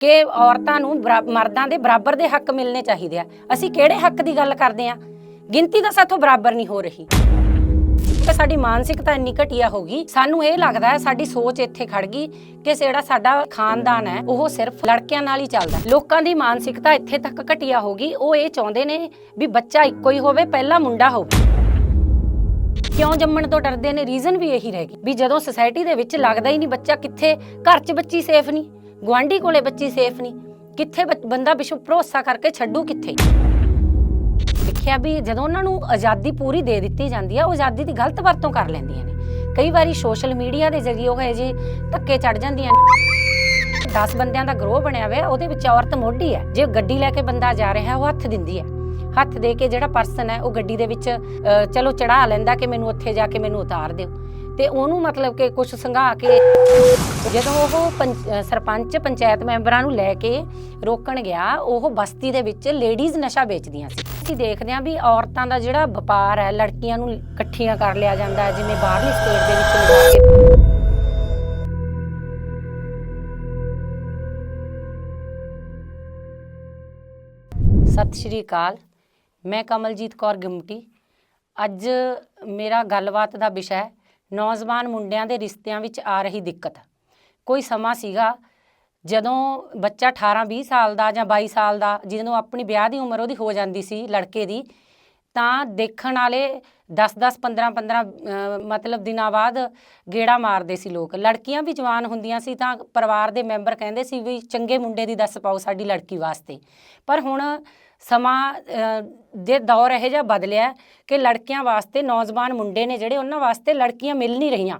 ਕਿ ਔਰਤਾਂ ਨੂੰ ਬਰਾ- ਮਰਦਾਂ ਦੇ ਬਰਾਬਰ ਦੇ ਹੱਕ ਮਿਲਣੇ ਚਾਹੀਦੇ ਆ। ਅਸੀਂ ਕਿਹੜੇ ਹੱਕ ਦੀ ਗੱਲ ਕਰਦੇ ਆ? ਗਿਣਤੀ ਤਾਂ ਸਾਥੋਂ ਬਰਾਬਰ ਨਹੀਂ ਹੋ ਰਹੀ। ਕਿ ਸਾਡੀ ਮਾਨਸਿਕਤਾ ਇੰਨੀ ਘਟੀਆ ਹੋ ਗਈ। ਸਾਨੂੰ ਇਹ ਲੱਗਦਾ ਹੈ ਸਾਡੀ ਸੋਚ ਇੱਥੇ ਖੜ ਗਈ ਕਿ ਜਿਹੜਾ ਸਾਡਾ ਖਾਨਦਾਨ ਹੈ, ਉਹ ਸਿਰਫ ਲੜਕਿਆਂ ਨਾਲ ਹੀ ਚੱਲਦਾ ਹੈ। ਲੋਕਾਂ ਦੀ ਮਾਨਸਿਕਤਾ ਇੱਥੇ ਤੱਕ ਘਟੀਆ ਹੋ ਗਈ। ਉਹ ਇਹ ਚਾਹੁੰਦੇ ਨੇ ਵੀ ਬੱਚਾ ਇੱਕੋ ਹੀ ਹੋਵੇ, ਪਹਿਲਾ ਮੁੰਡਾ ਹੋਵੇ। ਕਿਉਂ ਜੰਮਣ ਤੋਂ ਡਰਦੇ ਨੇ? ਰੀਜ਼ਨ ਵੀ ਇਹੀ ਰਹਿ ਗਈ। ਵੀ ਜਦੋਂ ਸੁਸਾਇਟੀ ਦੇ ਵਿੱਚ ਲੱਗਦਾ ਹੀ ਨਹੀਂ ਬੱਚਾ ਕਿੱਥੇ, ਘਰ 'ਚ ਬੱਚੀ ਸੇਫ ਨਹੀਂ। ਗੁਆਂਢੀ ਕੋਲੇ ਬੱਚੀ ਸੇਫ ਨਹੀਂ। ਕਿੱਥੇ ਬੱਚ- ਬੰਦਾ ਵਿਸ਼ਵ ਭਰੋਸਾ ਕਰਕੇ ਛੱਡੂ ਕਿੱਥੇ? ਦੇਖਿਆ ਵੀ ਜਦੋਂ ਉਹਨਾਂ ਨੂੰ ਆਜ਼ਾਦੀ ਪੂਰੀ ਦੇ ਦਿੱਤੀ ਜਾਂਦੀ ਆ ਉਹ ਆਜ਼ਾਦੀ ਦੀ ਗਲਤ ਵਰਤੋਂ ਕਰ ਲੈਂਦੀਆਂ ਨੇ। ਕਈ ਵਾਰੀ ਸੋਸ਼ਲ ਮੀਡੀਆ ਦੇ ਜ਼ਰੀਏ ਉਹ ਹੈ ਜੀ ਧੱਕੇ ਚੜ ਜਾਂਦੀਆਂ ਨੇ। 10 ਬੰਦਿਆਂ ਦਾ ਗਰੋਹ ਬਣਿਆ ਹੋਇਆ ਉਹਦੇ ਵਿੱਚ ਔਰਤ ਮੋਢੀ ਹੈ। ਜੇ ਗੱਡੀ ਲੈ ਕੇ ਬੰਦਾ ਜਾ ਰਿਹਾ ਉਹ ਹੱਥ ਦਿੰਦੀ ਹੈ। ਹੱਥ ਦੇ ਕੇ ਜਿਹੜਾ ਪਰਸਨ ਹੈ ਉਹ ਗੱਡੀ ਦੇ ਵਿੱਚ ਅਹ, ਚਲੋ ਚੜਾ ਲੈਂਦਾ ਕਿ ਮੈਨੂੰ ਉੱਥੇ ਜਾ ਕੇ ਮੈਨੂੰ ਉਤਾਰ ਦਿਓ। ਤੇ ਉਹਨੂੰ ਮਤਲਬ ਕਿ ਕੁਝ ਸੰਘਾ ਕੇ ਜਦੋਂ ਉਹ ਪੰਚ- ਸਰਪੰਚ, ਪੰਚਾਇਤ ਮੈਂਬਰਾਂ ਨੂੰ ਲੈ ਕੇ ਰੋਕਣ ਗਿਆ, ਉਹ ਬਸਤੀ ਦੇ ਵਿੱਚ ਲੇਡੀਜ਼ ਨਸ਼ਾ ਵੇਚਦੀਆਂ ਸੀ। ਅਸੀਂ ਦੇਖਦੇ ਹਾਂ ਵੀ ਔਰਤਾਂ ਦਾ ਜਿਹੜਾ ਵਪਾਰ ਹੈ, ਲੜਕੀਆਂ ਨੂੰ ਇਕੱਠੀਆਂ ਕਰ ਲਿਆ ਜਾਂਦਾ ਹੈ, ਜਿਵੇਂ ਬਾਹਰਲੀ ਸਟੇਟ ਦੇ ਵਿੱਚ ਲਗਾ ਕੇ ਸਤਿ ਸ਼੍ਰੀ ਅਕਾਲ। ਮੈਂ ਕਮਲਜੀਤ ਕੌਰ ਗਿਮਟੀ। ਅੱਜ ਮੇਰਾ ਗੱਲਬਾਤ ਦਾ ਵਿਸ਼ਾ ਹੈ ਨੌਜਵਾਨ ਮੁੰਡਿਆਂ ਦੇ ਰਿਸ਼ਤਿਆਂ ਵਿੱਚ ਆ ਰਹੀ ਦਿੱਕਤ। ਕੋਈ ਸਮਾਂ ਸੀਗਾ ਜਦੋਂ ਬੱਚਾ 18 20 ਸਾਲ ਦਾ ਜਾਂ 22 ਸਾਲ ਦਾ ਜਦੋਂ ਆਪਣੀ ਵਿਆਹ ਦੀ ਉਮਰ ਉਹਦੀ ਹੋ ਜਾਂਦੀ ਸੀ ਲੜਕੇ ਦੀ, ਤਾਂ ਦੇਖਣ ਵਾਲੇ 10 10 15 15 ਮਤਲਬ ਦਿਨਾਂ ਬਾਅਦ ਗੇੜਾ ਮਾਰਦੇ ਸੀ ਲੋਕ। ਲੜਕੀਆਂ ਵੀ ਜਵਾਨ ਹੁੰਦੀਆਂ ਸੀ ਤਾਂ ਪਰਿਵਾਰ ਦੇ ਮੈਂਬਰ ਕਹਿੰਦੇ ਸੀ ਵੀ ਚੰਗੇ ਮੁੰਡੇ ਦੀ ਦੱਸ ਪਾਓ ਸਾਡੀ ਲੜਕੀ ਵਾਸਤੇ। ਪਰ ਹੁਣ ਸਮਾਂ ਦੇ ਦੌਰ ਇਹੋ ਜਿਹਾ ਬਦਲਿਆ ਕਿ ਲੜਕੀਆਂ ਵਾਸਤੇ ਨੌਜਵਾਨ ਮੁੰਡੇ ਨੇ ਜਿਹੜੇ ਉਹਨਾਂ ਵਾਸਤੇ ਲੜਕੀਆਂ ਮਿਲ ਨਹੀਂ ਰਹੀਆਂ।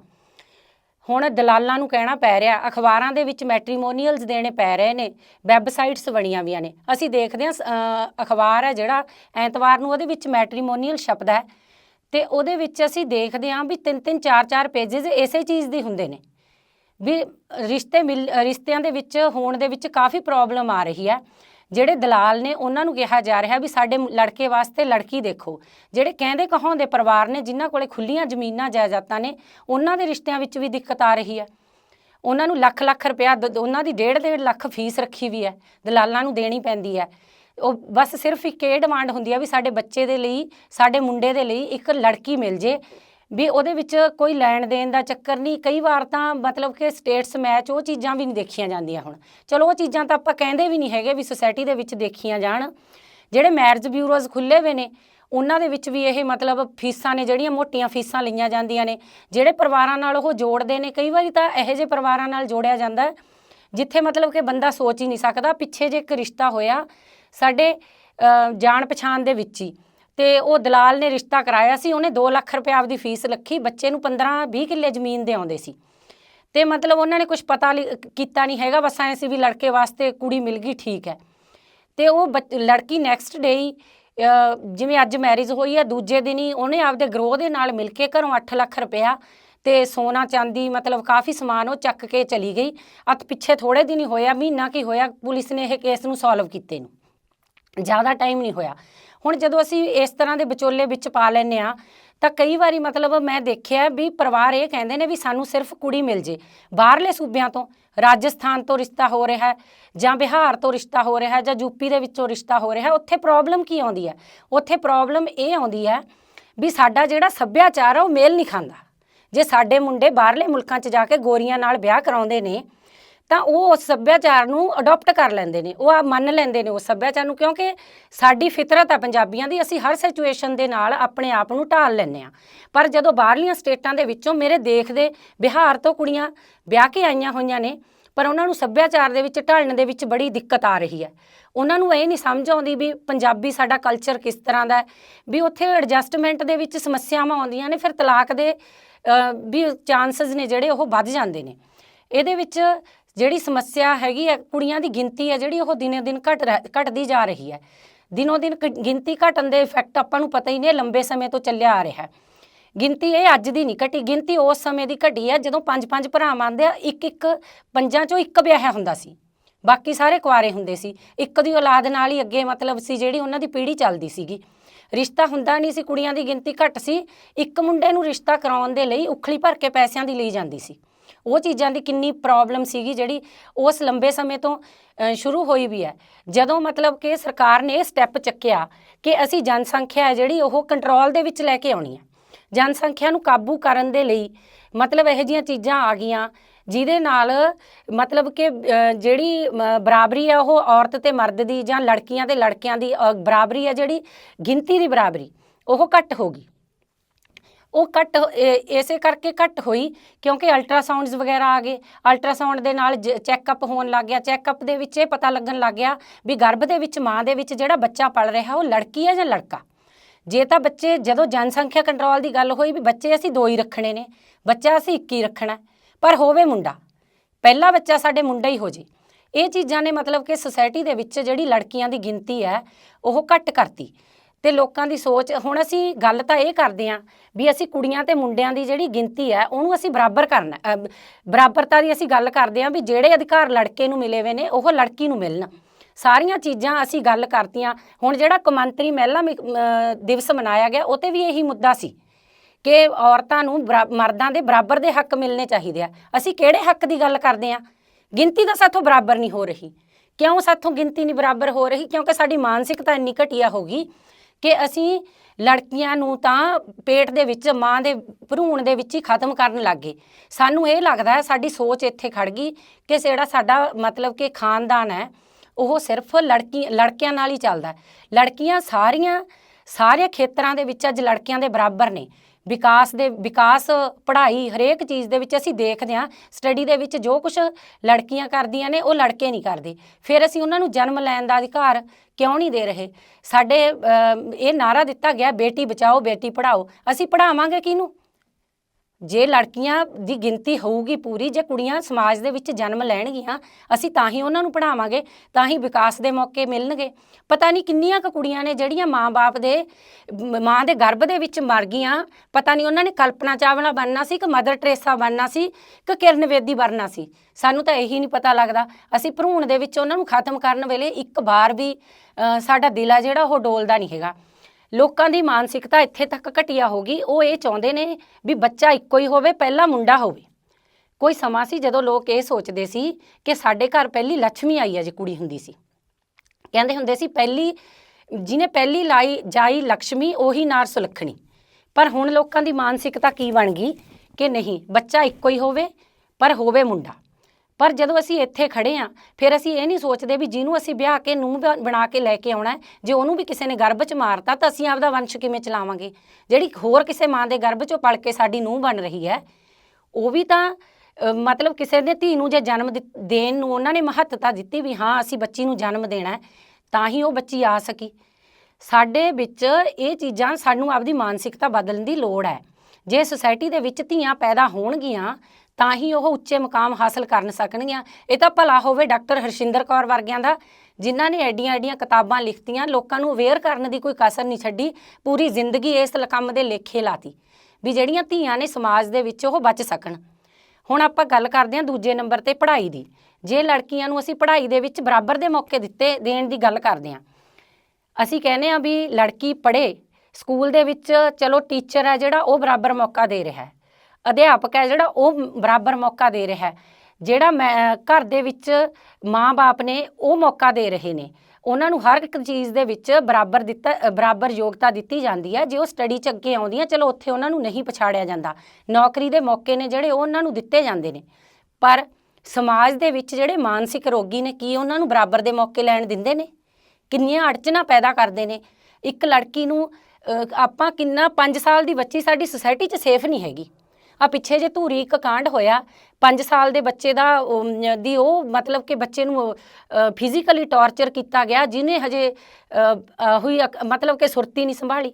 ਹੁਣ ਦਲਾਲਾਂ ਨੂੰ ਕਹਿਣਾ ਪੈ ਰਿਹਾ ਅਖਬਾਰਾਂ ਦੇ ਵਿੱਚ ਮੈਟ੍ਰੀਮੋਨੀਅਲਸ ਦੇਣੇ ਪੈ ਰਹੇ ਨੇ ਵੈਬਸਾਈਟਸ ਬਣੀਆਂ ਵੀਆਂ ਨੇ। ਅਸੀਂ ਦੇਖਦੇ ਹਾਂ ਅ, ਅਖਬਾਰ ਹੈ ਜਿਹੜਾ ਐਤਵਾਰ ਨੂੰ ਉਹਦੇ ਵਿੱਚ ਮੈਟ੍ਰੀਮੋਨੀਅਲ ਸ਼ਬਦ ਹੈ ਤੇ ਉਹਦੇ ਵਿੱਚ ਅਸੀਂ ਦੇਖਦੇ ਹਾਂ ਵੀ ਤਿੰਨ ਤਿੰਨ ਚਾਰ ਚਾਰ ਪੇजेस ਇਸੇ ਚੀਜ਼ ਦੇ ਹੁੰਦੇ ਨੇ। ਵੀ ਰਿਸ਼ਤੇ ਮਿਲ ਰਿਸ਼ਤਿਆਂ ਦੇ ਵਿੱਚ ਹੋਣ ਦੇ ਵਿੱਚ ਕਾਫੀ ਪ੍ਰੋਬਲਮ ਆ ਰਹੀ ਹੈ। ਜਿਹੜੇ ਦਲਾਲ ਨੇ ਉਹਨਾਂ ਨੂੰ ਕਿਹਾ ਜਾ ਰਿਹਾ ਵੀ ਸਾਡੇ ਲੜਕੇ ਵਾਸਤੇ ਲੜਕੀ ਦੇਖੋ। ਜਿਹੜੇ ਕਹਿੰਦੇ ਕਹਾਉਂਦੇ ਪਰਿਵਾਰ ਨੇ, ਜਿਨ੍ਹਾਂ ਕੋਲੇ ਖੁੱਲੀਆਂ ਜ਼ਮੀਨਾਂ, ਜਾਇਦਾਦਾਂ ਨੇ, ਉਹਨਾਂ ਦੇ ਰਿਸ਼ਤਿਆਂ ਵਿੱਚ ਵੀ ਦਿੱਕਤ ਆ ਰਹੀ ਹੈ। ਉਹਨਾਂ ਨੂੰ ਲੱਖ ਲੱਖ ਰੁਪਇਆ ਦ- ਉਹਨਾਂ ਦੀ ਡੇਢ ਡੇਢ ਲੱਖ ਫੀਸ ਰੱਖੀ ਵੀ ਹੈ। ਦਲਾਲਾਂ ਨੂੰ ਦੇਣੀ ਪੈਂਦੀ ਹੈ। ਉਹ ਬਸ ਸਿਰਫ ਇੱਕ ਇਹ ਡਿਮਾਂਡ ਹੁੰਦੀ ਹੈ ਵੀ ਸਾਡੇ ਬੱਚੇ ਦੇ ਲਈ, ਸਾਡੇ ਮੁੰਡੇ ਦੇ ਲਈ ਇੱਕ ਲੜਕੀ ਮਿਲ ਜੇ। ਵੀ ਉਹਦੇ ਵਿੱਚ ਕੋਈ ਲੈਣ ਦੇਣ ਦਾ ਚੱਕਰ ਨਹੀਂ, ਕਈ ਵਾਰ ਤਾਂ ਮਤਲਬ ਕਿ ਸਟੇਟਸ ਮੈਚ ਉਹ ਚੀਜ਼ਾਂ ਵੀ ਨਹੀਂ ਦੇਖੀਆਂ ਜਾਂਦੀਆਂ ਹੁਣ। ਚਲੋ ਉਹ ਚੀਜ਼ਾਂ ਤਾਂ ਆਪਾਂ ਕਹਿੰਦੇ ਵੀ ਨਹੀਂ ਹੈਗੇ ਵੀ ਸੁਸਾਇਟੀ ਦੇ ਵਿੱਚ ਦੇਖੀਆਂ ਜਾਣ। ਜਿਹੜੇ ਮੈਰਿਜ ਬਿਊਰੋਜ਼ ਖੁੱਲੇ ਹੋਏ ਨੇ, ਉਹਨਾਂ ਦੇ ਵਿੱਚ ਵੀ ਇਹ ਮਤਲਬ ਫੀਸਾਂ ਨੇ, ਜਿਹੜੀਆਂ ਮੋਟੀਆਂ ਫੀਸਾਂ ਲਈਆਂ ਜਾਂਦੀਆਂ ਨੇ। ਜਿਹੜੇ ਪਰਿਵਾਰਾਂ ਨਾਲ ਉਹ ਜੋੜਦੇ ਨੇ, ਕਈ ਵਾਰੀ ਤਾਂ ਇਹੋ ਜਿਹੇ ਪਰਿਵਾਰਾਂ ਨਾਲ ਜੋੜਿਆ ਜਾਂਦਾ ਜਿੱਥੇ ਮਤਲਬ ਕਿ ਬੰਦਾ ਸੋਚ ਹੀ ਨਹੀਂ ਸਕਦਾ ਪਿੱਛੇ ਜੇ ਇੱਕ ਰਿਸ਼ਤਾ ਹੋਇਆ ਸਾਡੇ ਜਾਣ ਪਛਾਣ ਦੇ ਵਿੱਚ ਹੀ। ਤੇ ਉਹ ਦਲਾਲ ਨੇ ਰਿਸ਼ਤਾ ਕਰਾਇਆ ਸੀ, ਉਹਨੇ 2 ਲੱਖ ਰੁਪਏ ਆਪਦੀ ਫੀਸ ਲੱਖੀ, ਬੱਚੇ ਨੂੰ 15 20 ਕਿੱਲੇ ਜ਼ਮੀਨ ਦੇ ਆਉਂਦੇ ਸੀ। ਤੇ ਮਤਲਬ ਉਹਨਾਂ ਨੇ ਕੁਝ ਪਤਾ ਲਿ- ਕੀਤਾ ਨਹੀਂ ਹੈਗਾ, ਬਸ ਐਂ ਸੀ ਵੀ ਲੜਕੇ ਵਾਸਤੇ ਕੁੜੀ ਮਿਲ ਗਈ, ਠੀਕ ਹੈ। ਤੇ ਉਹ ਬੱਚ- ਲੜਕੀ ਨੈਕਸਟ ਡੇ ਹੀ ਜਿਵੇਂ ਅੱਜ ਮੈਰਿਜ ਹੋਈ ਹੈ ਦੂਜੇ ਦਿਨ ਹੀ ਉਹਨੇ ਆਪਦੇ ਗਰੋਹ ਦੇ ਨਾਲ ਮਿਲ ਕੇ ਘਰੋਂ 8 ਲੱਖ ਰੁਪਇਆ ਤੇ ਸੋਨਾ, ਚਾਂਦੀ, ਮਤਲਬ ਕਾਫੀ ਸਮਾਨ ਉਹ ਚੱਕ ਕੇ ਚਲੀ ਗਈ। ਅਤ ਪਿੱਛੇ ਥੋੜੇ ਦਿਨ ਹੀ ਹੋਇਆ, ਮਹੀਨਾ ਕੀ ਹੋਇਆ, ਪੁਲਿਸ ਨੇ ਇਹ ਕੇਸ ਨੂੰ ਸੋਲਵ ਕੀਤੇ ਨੂੰ। ਜ਼ਿਆਦਾ ਟਾਈਮ ਨਹੀਂ ਹੋਇਆ। ਹੁਣ ਜਦੋਂ ਅਸੀਂ ਇਸ ਤਰ੍ਹਾਂ ਦੇ ਵਿਚੋਲੇ ਵਿੱਚ ਪਾ ਲੈਨੇ ਆ ਤਾਂ ਕਈ ਵਾਰੀ ਮਤਲਬ ਮੈਂ ਦੇਖਿਆ ਵੀ ਪਰਿਵਾਰ ਇਹ ਕਹਿੰਦੇ ਨੇ ਵੀ ਸਾਨੂੰ ਸਿਰਫ ਕੁੜੀ ਮਿਲ ਜੇ, ਬਾਹਰਲੇ ਸੂਬਿਆਂ ਤੋਂ, ਰਾਜਸਥਾਨ ਤੋਂ ਰਿਸ਼ਤਾ ਹੋ ਰਿਹਾ ਹੈ, ਜਾਂ ਬਿਹਾਰ ਤੋਂ ਰਿਸ਼ਤਾ ਹੋ ਰਿਹਾ ਹੈ, ਜਾਂ ਯੂਪੀ ਦੇ ਵਿੱਚੋਂ ਰਿਸ਼ਤਾ ਹੋ ਰਿਹਾ ਹੈ, ਉੱਥੇ ਪ੍ਰੋਬਲਮ ਕੀ ਆਉਂਦੀ ਹੈ? ਉੱਥੇ ਪ੍ਰੋਬਲਮ ਇਹ ਆਉਂਦੀ ਹੈ ਵੀ ਸਾਡਾ ਜਿਹੜਾ ਸੱਭਿਆਚਾਰ ਆ, ਉਹ ਮੇਲ ਨਹੀਂ ਖਾਂਦਾ। ਜੇ ਸਾਡੇ ਮੁੰਡੇ ਬਾਹਰਲੇ ਮੁਲਕਾਂ 'ਚ ਜਾ ਕੇ ਗੋਰੀਆਂ ਨਾਲ ਵਿਆਹ ਕਰਾਉਂਦੇ ਨੇ ਤਾਂ ਉਹ ਉਸ ਸੱਭਿਆਚਾਰ ਨੂੰ ਅਡਾਪਟ ਕਰ ਲੈਂਦੇ ਨੇ, ਉਹ ਆ ਮੰਨ ਲੈਂਦੇ ਨੇ ਉਸ ਸੱਭਿਆਚਾਰ ਨੂੰ, ਕਿਉਂਕਿ ਸਾਡੀ ਫਿਤਰਤ ਆ ਪੰਜਾਬੀਆਂ ਦੀ, ਅਸੀਂ ਹਰ ਸਿਚੁਏਸ਼ਨ ਦੇ ਨਾਲ ਆਪਣੇ ਆਪ ਨੂੰ ਢਾਲ ਲੈਂਦੇ ਆ ਪਰ ਜਦੋਂ ਬਾਹਰਲੀਆਂ ਸਟੇਟਾਂ ਦੇ ਵਿੱਚੋਂ ਮੇਰੇ ਦੇਖਦੇ ਬਿਹਾਰ ਤੋਂ ਕੁੜੀਆਂ ਵਿਆਹ ਕੇ ਆਈਆਂ ਹੋਈਆਂ ਨੇ, ਪਰ ਉਹਨਾਂ ਨੂੰ ਸੱਭਿਆਚਾਰ ਦੇ ਵਿੱਚ ਢਲਣ ਦੇ ਵਿੱਚ ਬੜੀ ਦਿੱਕਤ ਆ ਰਹੀ ਹੈ। ਉਹਨਾਂ ਨੂੰ ਇਹ ਨਹੀਂ ਸਮਝ ਆਉਂਦੀ ਵੀ ਪੰਜਾਬੀ ਸਾਡਾ ਕਲਚਰ ਕਿਸ ਤਰ੍ਹਾਂ ਦਾ ਹੈ, ਵੀ ਉੱਥੇ ਐਡਜਸਟਮੈਂਟ ਦੇ ਵਿੱਚ ਸਮੱਸਿਆਵਾਂ ਆਉਂਦੀਆਂ ਨੇ, ਫਿਰ ਤਲਾਕ ਦੇ ਵੀ ਚਾਂਸਸ ਨੇ ਜਿਹੜੇ ਉਹ ਵੱਧ ਜਾਂਦੇ ਨੇ। ਇਹਦੇ ਵਿੱਚ ਜਿਹੜੀ ਸਮੱਸਿਆ ਹੈਗੀ ਹੈ, ਕੁੜੀਆਂ ਦੀ ਗਿਣਤੀ ਹੈ, ਜਿਹੜੀ ਉਹ ਦਿਨੇ ਦਿਨ ਘਟ ਰਹਿ- ਘਟਦੀ ਜਾ ਰਹੀ ਹੈ। ਦਿਨੋ ਦਿਨ ਕ- ਗਿਣਤੀ ਘਟਣ ਦੇ ਇਫੈਕਟ ਆਪਾਂ ਨੂੰ ਪਤਾ ਹੀ ਨਹੀਂ ਲੰਬੇ ਸਮੇਂ ਤੋਂ ਚੱਲਿਆ ਆ ਰਿਹਾ ਹੈ। ਗਿਣਤੀ ਇਹ ਅੱਜ ਦੀ ਨਹੀਂ ਘਟੀ, ਗਿਣਤੀ ਉਸ ਸਮੇਂ ਦੀ ਘਟੀ ਹੈ ਜਦੋਂ ਪੰਜ ਪੰਜ ਭਰਾ ਆਂਦੇ ਆ ਇੱਕ ਇੱਕ ਪੰਜਾਂ ਚੋਂ ਇੱਕ ਵਿਆਹਿਆ ਹੁੰਦਾ ਸੀ। ਬਾਕੀ ਸਾਰੇ ਕੁਆਰੇ ਹੁੰਦੇ ਸੀ। ਇੱਕ ਦੀ ਔਲਾਦ ਨਾਲ ਹੀ ਅੱਗੇ ਮਤਲਬ ਸੀ, ਜਿਹੜੀ ਉਹਨਾਂ ਦੀ ਪੀੜ੍ਹੀ ਚੱਲਦੀ ਸੀਗੀ। ਰਿਸ਼ਤਾ ਹੁੰਦਾ ਨਹੀਂ ਸੀ, ਕੁੜੀਆਂ ਦੀ ਗਿਣਤੀ ਘੱਟ ਸੀ। ਇੱਕ ਮੁੰਡੇ ਨੂੰ ਰਿਸ਼ਤਾ ਕਰਾਉਣ ਦੇ ਲਈ ਉਖਲੀ ਭਰ ਕੇ ਪੈਸਿਆਂ ਦੀ ਲਈ ਜਾਂਦੀ ਸੀ। ਉਹ ਚੀਜ਼ਾਂ ਦੀ ਕਿੰਨੀ ਪ੍ਰੋਬਲਮ ਸੀਗੀ ਜਿਹੜੀ ਉਸ ਲੰਬੇ ਸਮੇਂ ਤੋਂ ਸ਼ੁਰੂ ਹੋਈ ਵੀ ਹੈ। ਜਦੋਂ ਮਤਲਬ ਕਿ ਸਰਕਾਰ ਨੇ ਇਹ ਸਟੈਪ ਚੱਕਿਆ ਕਿ ਅਸੀਂ ਜਨਸੰਖਿਆ ਹੈ ਜਿਹੜੀ ਉਹ ਕੰਟਰੋਲ ਦੇ ਵਿੱਚ ਲੈ ਕੇ ਆਉਣੀ ਹੈ। ਜਨਸੰਖਿਆ ਨੂੰ ਕਾਬੂ ਕਰਨ ਦੇ ਲਈ ਮਤਲਬ ਇਹੋ ਜਿਹੀਆਂ ਚੀਜ਼ਾਂ ਆ ਗਈਆਂ ਜਿਹਦੇ ਨਾਲ ਮਤਲਬ ਕਿ ਜਿਹੜੀ ਬਰਾਬਰੀ ਆ ਉਹ ਔਰਤ ਤੇ ਮਰਦ ਦੀ ਜਾਂ ਲੜਕੀਆਂ ਤੇ ਲੜਕਿਆਂ ਦੀ ਅ, ਬਰਾਬਰੀ ਆ ਜਿਹੜੀ ਗਿਣਤੀ ਦੀ ਬਰਾਬਰੀ ਉਹ ਘੱਟ ਹੋ ਗਈ। ਉਹ ਘੱਟ ਇਹ- ਇਸੇ ਕਰਕੇ ਘੱਟ ਹੋਈ, ਕਿਉਂਕਿ ਅਲਟਰਾਸਾਊਂਡਸ ਵਗੈਰਾ ਆ ਗਏ। ਅਲਟਰਾਸਾਊਂਡ ਦੇ ਨਾਲ ਚੈੱਕਅਪ ਹੋਣ ਲੱਗ ਗਿਆ। ਚੈੱਕਅਪ ਦੇ ਵਿੱਚ ਇਹ ਪਤਾ ਲੱਗਣ ਲੱਗ ਗਿਆ ਵੀ ਗਰਭ ਦੇ ਵਿੱਚ ਮਾਂ ਦੇ ਵਿੱਚ ਜਿਹੜਾ ਬੱਚਾ ਪਲ ਰਿਹਾ, ਉਹ ਲੜਕੀ ਹੈ ਜਾਂ ਲੜਕਾ? ਜੇ ਤਾਂ ਬੱਚੇ, ਜਦੋਂ ਜਨਸੰਖਿਆ ਕੰਟਰੋਲ ਦੀ ਗੱਲ ਹੋਈ ਵੀ ਬੱਚੇ ਅਸੀਂ ਦੋ ਹੀ ਰੱਖਣੇ ਨੇ, ਬੱਚਾ ਅਸੀਂ ਇੱਕ ਹੀ ਰੱਖਣਾ, ਪਰ ਹੋਵੇ ਮੁੰਡਾ। ਪਹਿਲਾ ਬੱਚਾ ਸਾਡੇ ਮੁੰਡਾ ਹੀ ਹੋ ਜੇ। ਇਹ ਚੀਜ਼ਾਂ ਨੇ ਮਤਲਬ ਕਿ ਸੋਸਾਇਟੀ ਦੇ ਵਿੱਚ ਜਿਹੜੀ ਲੜਕੀਆਂ ਦੀ ਗਿਣਤੀ ਹੈ, ਉਹ ਘੱਟ ਕਰਤੀ। ਤੇ ਲੋਕਾਂ ਦੀ ਸੋਚ ਹੁਣ ਅਸੀਂ ਗੱਲ ਤਾਂ ਇਹ ਕਰਦੇ ਆਂ ਵੀ ਅਸੀਂ ਕੁੜੀਆਂ ਤੇ ਮੁੰਡਿਆਂ ਦੀ ਜਿਹੜੀ ਗਿਣਤੀ ਹੈ ਉਹਨੂੰ ਅਸੀਂ ਬਰਾਬਰ ਕਰਨਾ ਅ, ਬਰਾਬਰਤਾ ਦੀ ਅਸੀਂ ਗੱਲ ਕਰਦੇ ਆਂ ਵੀ ਜਿਹੜੇ ਅਧਿਕਾਰ ਲੜਕੇ ਨੂੰ ਮਿਲੇ ਹੋਏ ਨੇ ਉਹ ਲੜਕੀ ਨੂੰ ਮਿਲਣ। ਸਾਰੀਆਂ ਚੀਜ਼ਾਂ ਅਸੀਂ ਗੱਲ ਕਰਤੀਆਂ। ਹੁਣ ਜਿਹੜਾ ਕੌਮਾਂਤਰੀ ਮਹਿਲਾ ਮਿ- ਅ, ਦਿਵਸ ਮਨਾਇਆ ਗਿਆ ਉਹ ਤੇ ਵੀ ਇਹੀ ਮੁੱਦਾ ਸੀ ਕਿ ਔਰਤਾਂ ਨੂੰ ਬਰਾ- ਮਰਦਾਂ ਦੇ ਬਰਾਬਰ ਦੇ ਹੱਕ ਮਿਲਣੇ ਚਾਹੀਦੇ ਆ। ਅਸੀਂ ਕਿਹੜੇ ਹੱਕ ਦੀ ਗੱਲ ਕਰਦੇ ਆ ਗਿਣਤੀ ਤਾਂ ਸਾਥੋਂ ਬਰਾਬਰ ਨਹੀਂ ਹੋ ਰਹੀ। ਕਿਉਂ ਸਾਥੋਂ ਗਿਣਤੀ ਨਹੀਂ ਬਰਾਬਰ ਹੋ ਰਹੀ? ਕਿਉਂਕਿ ਸਾਡੀ ਮਾਨਸਿਕਤਾ ਇੰਨੀ ਘਟੀਆ ਹੋ ਗਈ ਕਿ ਅਸੀਂ ਲੜਕੀਆਂ ਨੂੰ ਤਾਂ ਪੇਟ ਦੇ ਵਿੱਚ, ਮਾਂ ਦੇ ਭਰੂਣ ਦੇ ਵਿੱਚ ਹੀ ਖਤਮ ਕਰਨ ਲੱਗ ਗਏ। ਸਾਨੂੰ ਇਹ ਲੱਗਦਾ ਹੈ ਸਾਡੀ ਸੋਚ ਇੱਥੇ ਖੜ ਗਈ ਕਿ ਜਿਹੜਾ ਸਾਡਾ ਮਤਲਬ ਕਿ ਖਾਨਦਾਨ ਹੈ, ਉਹ ਸਿਰਫ ਲੜਕੀ, ਲੜਕਿਆਂ ਨਾਲ ਹੀ ਚੱਲਦਾ ਲੜਕੀਆਂ ਸਾਰੀਆਂ ਸਾਰੇ ਖੇਤਰਾਂ ਦੇ ਵਿੱਚ ਅੱਜ ਲੜਕਿਆਂ ਦੇ ਬਰਾਬਰ ਨੇ। ਵਿਕਾਸ ਦੇ, ਵਿਕਾਸ ਪੜ੍ਹਾਈ ਹਰੇਕ ਚੀਜ਼ ਦੇ ਵਿੱਚ ਅਸੀਂ ਦੇਖਦੇ ਹਾਂ ਸਟੱਡੀ ਦੇ ਵਿੱਚ ਜੋ ਕੁਝ ਲੜਕੀਆਂ ਕਰਦੀਆਂ ਨੇ, ਉਹ ਲੜਕੇ ਨਹੀਂ ਕਰਦੇ। ਫਿਰ ਅਸੀਂ ਉਹਨਾਂ ਨੂੰ ਜਨਮ ਲੈਣ ਦਾ ਅਧਿਕਾਰ ਕਿਉਂ ਨਹੀਂ ਦੇ ਰਹੇ? ਸਾਡੇ ਇਹ ਨਾਰਾ ਦਿੱਤਾ ਗਿਆ, ਬੇਟੀ ਬਚਾਓ, ਬੇਟੀ ਪੜ੍ਹਾਓ। ਅਸੀਂ ਪੜ੍ਹਾਵਾਂਗੇ ਕਿਹਨੂੰ? ਜੇ ਲੜਕੀਆਂ ਦੀ ਗਿਣਤੀ ਹੋਊਗੀ ਪੂਰੀ, ਜੇ ਕੁੜੀਆਂ ਸਮਾਜ ਦੇ ਵਿੱਚ ਜਨਮ ਲੈਣਗੀਆਂ, ਅਸੀਂ ਤਾਂ ਹੀ ਉਹਨਾਂ ਨੂੰ ਪੜ੍ਹਾਵਾਂਗੇ, ਤਾਂ ਹੀ ਵਿਕਾਸ ਦੇ ਮੌਕੇ ਮਿਲਣਗੇ। ਪਤਾ ਨਹੀਂ ਕਿੰਨੀਆਂ ਕੁ ਕੁੜੀਆਂ ਨੇ ਜਿਹੜੀਆਂ ਮਾਂ-ਬਾਪ ਦੇ, ਮਾਂ ਦੇ ਗਰਭ ਦੇ ਵਿੱਚ ਮਰ ਗਈਆਂ, ਪਤਾ ਨਹੀਂ ਉਹਨਾਂ ਨੇ ਕਲਪਨਾ ਚਾਵਲਾ ਬਣਨਾ ਸੀ, ਕਿ ਮਦਰ ਟਰੇਸਾ ਬਣਨਾ ਸੀ, ਕਿ ਕਿਰਨ ਵੇਦੀ ਬਣਨਾ ਸੀ। ਸਾਨੂੰ ਤਾਂ ਇਹੀ ਨਹੀਂ ਪਤਾ ਲੱਗਦਾ। ਅਸੀਂ ਭਰੂਣ ਦੇ ਵਿੱਚ ਉਹਨਾਂ ਨੂੰ ਖਤਮ ਕਰਨ ਵੇਲੇ ਇੱਕ ਵਾਰ ਵੀ ਸਾਡਾ ਦਿਲ ਆ ਜਿਹੜਾ ਉਹ ਡੋਲਦਾ ਨਹੀਂ ਹੈਗਾ। ਲੋਕਾਂ ਦੀ ਮਾਨਸਿਕਤਾ ਇੱਥੇ ਤੱਕ ਘਟਿਆ ਹੋ ਗਈ। ਉਹ ਇਹ ਚਾਹੁੰਦੇ ਨੇ ਵੀ ਬੱਚਾ ਇੱਕੋ ਹੀ ਹੋਵੇ, ਪਹਿਲਾ ਮੁੰਡਾ ਹੋਵੇ। ਕੋਈ ਸਮਾਂ ਸੀ ਜਦੋਂ ਲੋਕ ਇਹ ਸੋਚਦੇ ਸੀ ਕਿ ਸਾਡੇ ਘਰ ਪਹਿਲੀ ਲక్ష్ਮੀ ਆਈ ਹੈ ਜੇ, ਕੁੜੀ ਹੁੰਦੀ ਸੀ। ਕਹਿੰਦੇ ਹੁੰਦੇ ਸੀ, ਪਹਿਲੀ, ਜਿਹਨੇ ਪਹਿਲੀ ਲਾਈ, ਜਾਈ ਲక్ష్ਮੀ ਉਹੀ ਨਾਰ ਸੁਲੱਖਣੀ। ਪਰ ਹੁਣ ਲੋਕਾਂ ਦੀ ਮਾਨਸਿਕਤਾ ਕੀ ਬਣ ਗਈ ਕਿ ਨਹੀਂ, ਬੱਚਾ ਇੱਕੋ ਹੀ ਹੋਵੇ, ਪਰ ਹੋਵੇ ਮੁੰਡਾ। ਪਰ ਜਦੋਂ ਅਸੀਂ ਇੱਥੇ ਖੜੇ ਆ, ਫਿਰ ਅਸੀਂ ਇਹ ਨਹੀਂ ਸੋਚਦੇ ਵੀ ਜਿਹਨੂੰ ਅਸੀਂ ਵਿਆਹ ਕੇ, ਨੂੰ ਬਣਾ ਕੇ ਲੈ ਕੇ ਆਉਣਾ ਜੇ ਉਹਨੂੰ ਵੀ ਕਿਸੇ ਨੇ ਗਰਭ 'ਚ ਮਾਰਤਾ ਤਾਂ ਅਸੀਂ ਆਪਦਾ ਵੰਸ਼ ਕਿਵੇਂ ਚਲਾਵਾਂਗੇ? ਜਿਹੜੀ ਹੋਰ ਕਿਸੇ ਮਾਂ ਦੇ ਗਰਭ 'ਚੋਂ ਪਲ ਕੇ ਸਾਡੀ ਨੂੰਹ ਬਣ ਰਹੀ ਹੈ, ਉਹ ਵੀ ਤਾਂ ਮਤਲਬ ਕਿਸੇ ਨੇ ਧੀ ਨੂੰ ਜੇ ਜਨਮ ਦੇਣ ਨੂੰ ਉਹਨਾਂ ਨੇ ਮਹੱਤਤਾ ਦਿੱਤੀ ਵੀ ਹਾਂ, ਅਸੀਂ ਬੱਚੀ ਨੂੰ ਜਨਮ ਦੇਣਾ ਤਾਂ ਹੀ ਉਹ ਬੱਚੀ ਆ ਸਕੀ। ਸਾਡੇ ਵਿੱਚ ਇਹ ਚੀਜ਼ਾਂ ਸਾਨੂੰ ਆਪਦੀ ਮਾਨਸਿਕਤਾ ਬਦਲਣ ਦੀ ਲੋੜ ਹੈ। ਜੇ ਸੁਸਾਇਟੀ ਦੇ ਵਿੱਚ ਧੀਆਂ ਪੈਦਾ ਹੋਣਗੀਆਂ ਤਾਂ ਹੀ ਉਹ ਉੱਚੇ ਮੁਕਾਮ ਹਾਸਲ ਕਰਨ ਸਕਣਗੀਆਂ। ਇਹ ਤਾਂ ਭਲਾ ਹੋਵੇ ਡਾਕਟਰ ਹਰਸ਼ਿੰਦਰ ਕੌਰ ਵਰਗਿਆਂ ਦਾ, ਜਿਨ੍ਹਾਂ ਨੇ ਐਡੀਆਂ ਐਡੀਆਂ ਕਿਤਾਬਾਂ ਲਿਖਤੀਆਂ, ਲੋਕਾਂ ਨੂੰ ਅਵੇਅਰ ਕਰਨ ਦੀ ਕੋਈ ਕਸਰ ਨਹੀਂ ਛੱਡੀ, ਪੂਰੀ ਜ਼ਿੰਦਗੀ ਇਸ ਕੰਮ ਦੇ ਲੇਖੇ ਲਾਤੀ, ਵੀ ਜਿਹੜੀਆਂ ਧੀਆਂ ਨੇ ਸਮਾਜ ਦੇ ਵਿੱਚ ਉਹ ਬਚ ਸਕਣ। ਹੁਣ ਆਪਾਂ ਗੱਲ ਕਰਦੇ ਹਾਂ ਦੂਜੇ ਨੰਬਰ ਤੇ ਪੜ੍ਹਾਈ ਦੀ। ਜੇ ਲੜਕੀਆਂ ਨੂੰ ਅਸੀਂ ਪੜ੍ਹਾਈ ਦੇ ਵਿੱਚ ਬਰਾਬਰ ਦੇ ਮੌਕੇ ਦਿੱਤੇ, ਦੇਣ ਦੀ ਗੱਲ ਕਰਦੇ ਹਾਂ। ਅਸੀਂ ਕਹਿੰਦੇ ਹਾਂ ਵੀ ਲੜਕੀ ਪੜ੍ਹੇ, ਸਕੂਲ ਦੇ ਵਿੱਚ ਚਲੋ ਟੀਚਰ ਹੈ ਜਿਹੜਾ, ਉਹ ਬਰਾਬਰ ਮੌਕਾ ਦੇ ਰਿਹਾ ਹੈ। ਅਧਿਆਪਕ ਹੈ ਜਿਹੜਾ ਉਹ ਬਰਾਬਰ ਮੌਕਾ ਦੇ ਰਿਹਾ ਹੈ। ਜਿਹੜਾ ਮੈਂ, ਘਰ ਦੇ ਵਿੱਚ ਮਾਂ-ਬਾਪ ਨੇ ਉਹ ਮੌਕਾ ਦੇ ਰਹੇ ਨੇ। ਉਹਨਾਂ ਨੂੰ ਹਰ ਇੱਕ ਚੀਜ਼ ਦੇ ਵਿੱਚ ਬਰਾਬਰ ਦਿੱਤਾ, ਬਰਾਬਰ ਯੋਗਤਾ ਦਿੱਤੀ ਜਾਂਦੀ ਹੈ। ਜੇ ਉਹ ਸਟੱਡੀ 'ਚ ਅੱਗੇ ਆਉਂਦੀਆਂ, ਚਲੋ ਉੱਥੇ ਉਹਨਾਂ ਨੂੰ ਨਹੀਂ ਪਛਾੜਿਆ ਜਾਂਦਾ। ਨੌਕਰੀ ਦੇ ਮੌਕੇ ਨੇ ਜਿਹੜੇ ਉਹ ਉਹਨਾਂ ਨੂੰ ਦਿੱਤੇ ਜਾਂਦੇ ਨੇ। ਪਰ ਸਮਾਜ ਦੇ ਵਿੱਚ ਜਿਹੜੇ ਮਾਨਸਿਕ ਰੋਗੀ ਨੇ, ਕੀ ਉਹਨਾਂ ਨੂੰ ਬਰਾਬਰ ਦੇ ਮੌਕੇ ਲੈਣ ਦਿੰਦੇ ਨੇ? ਕਿੰਨੀਆਂ ਅੜਚਨਾ ਪੈਦਾ ਕਰਦੇ ਨੇ? ਇੱਕ ਲੜਕੀ ਨੂੰ ਆਪਾਂ ਕਿੰਨਾ 5 ਸਾਲ ਦੀ ਬੱਚੀ ਸਾਡੀ ਸੁਸਾਇਟੀ 'ਚ ਸੇਫ ਨਹੀਂ ਹੈਗੀ। ਆ ਪਿੱਛੇ ਜੇ ਧੂਰੀ ਇੱਕ ਕਾਂਡ ਹੋਇਆ 5 ਸਾਲ ਦੇ ਬੱਚੇ ਦਾ ਉਮ, ਦੀ ਉਹ ਮਤਲਬ ਕਿ ਬੱਚੇ ਨੂੰ ਫਿਜ਼ੀਕਲੀ ਟਾਰਚਰ ਕੀਤਾ ਗਿਆ ਜਿਹਨੇ ਹਜੇ ਹੋਈ ਅਕ- ਮਤਲਬ ਕਿ ਸੁਰਤੀ ਨਹੀਂ ਸੰਭਾਲੀ।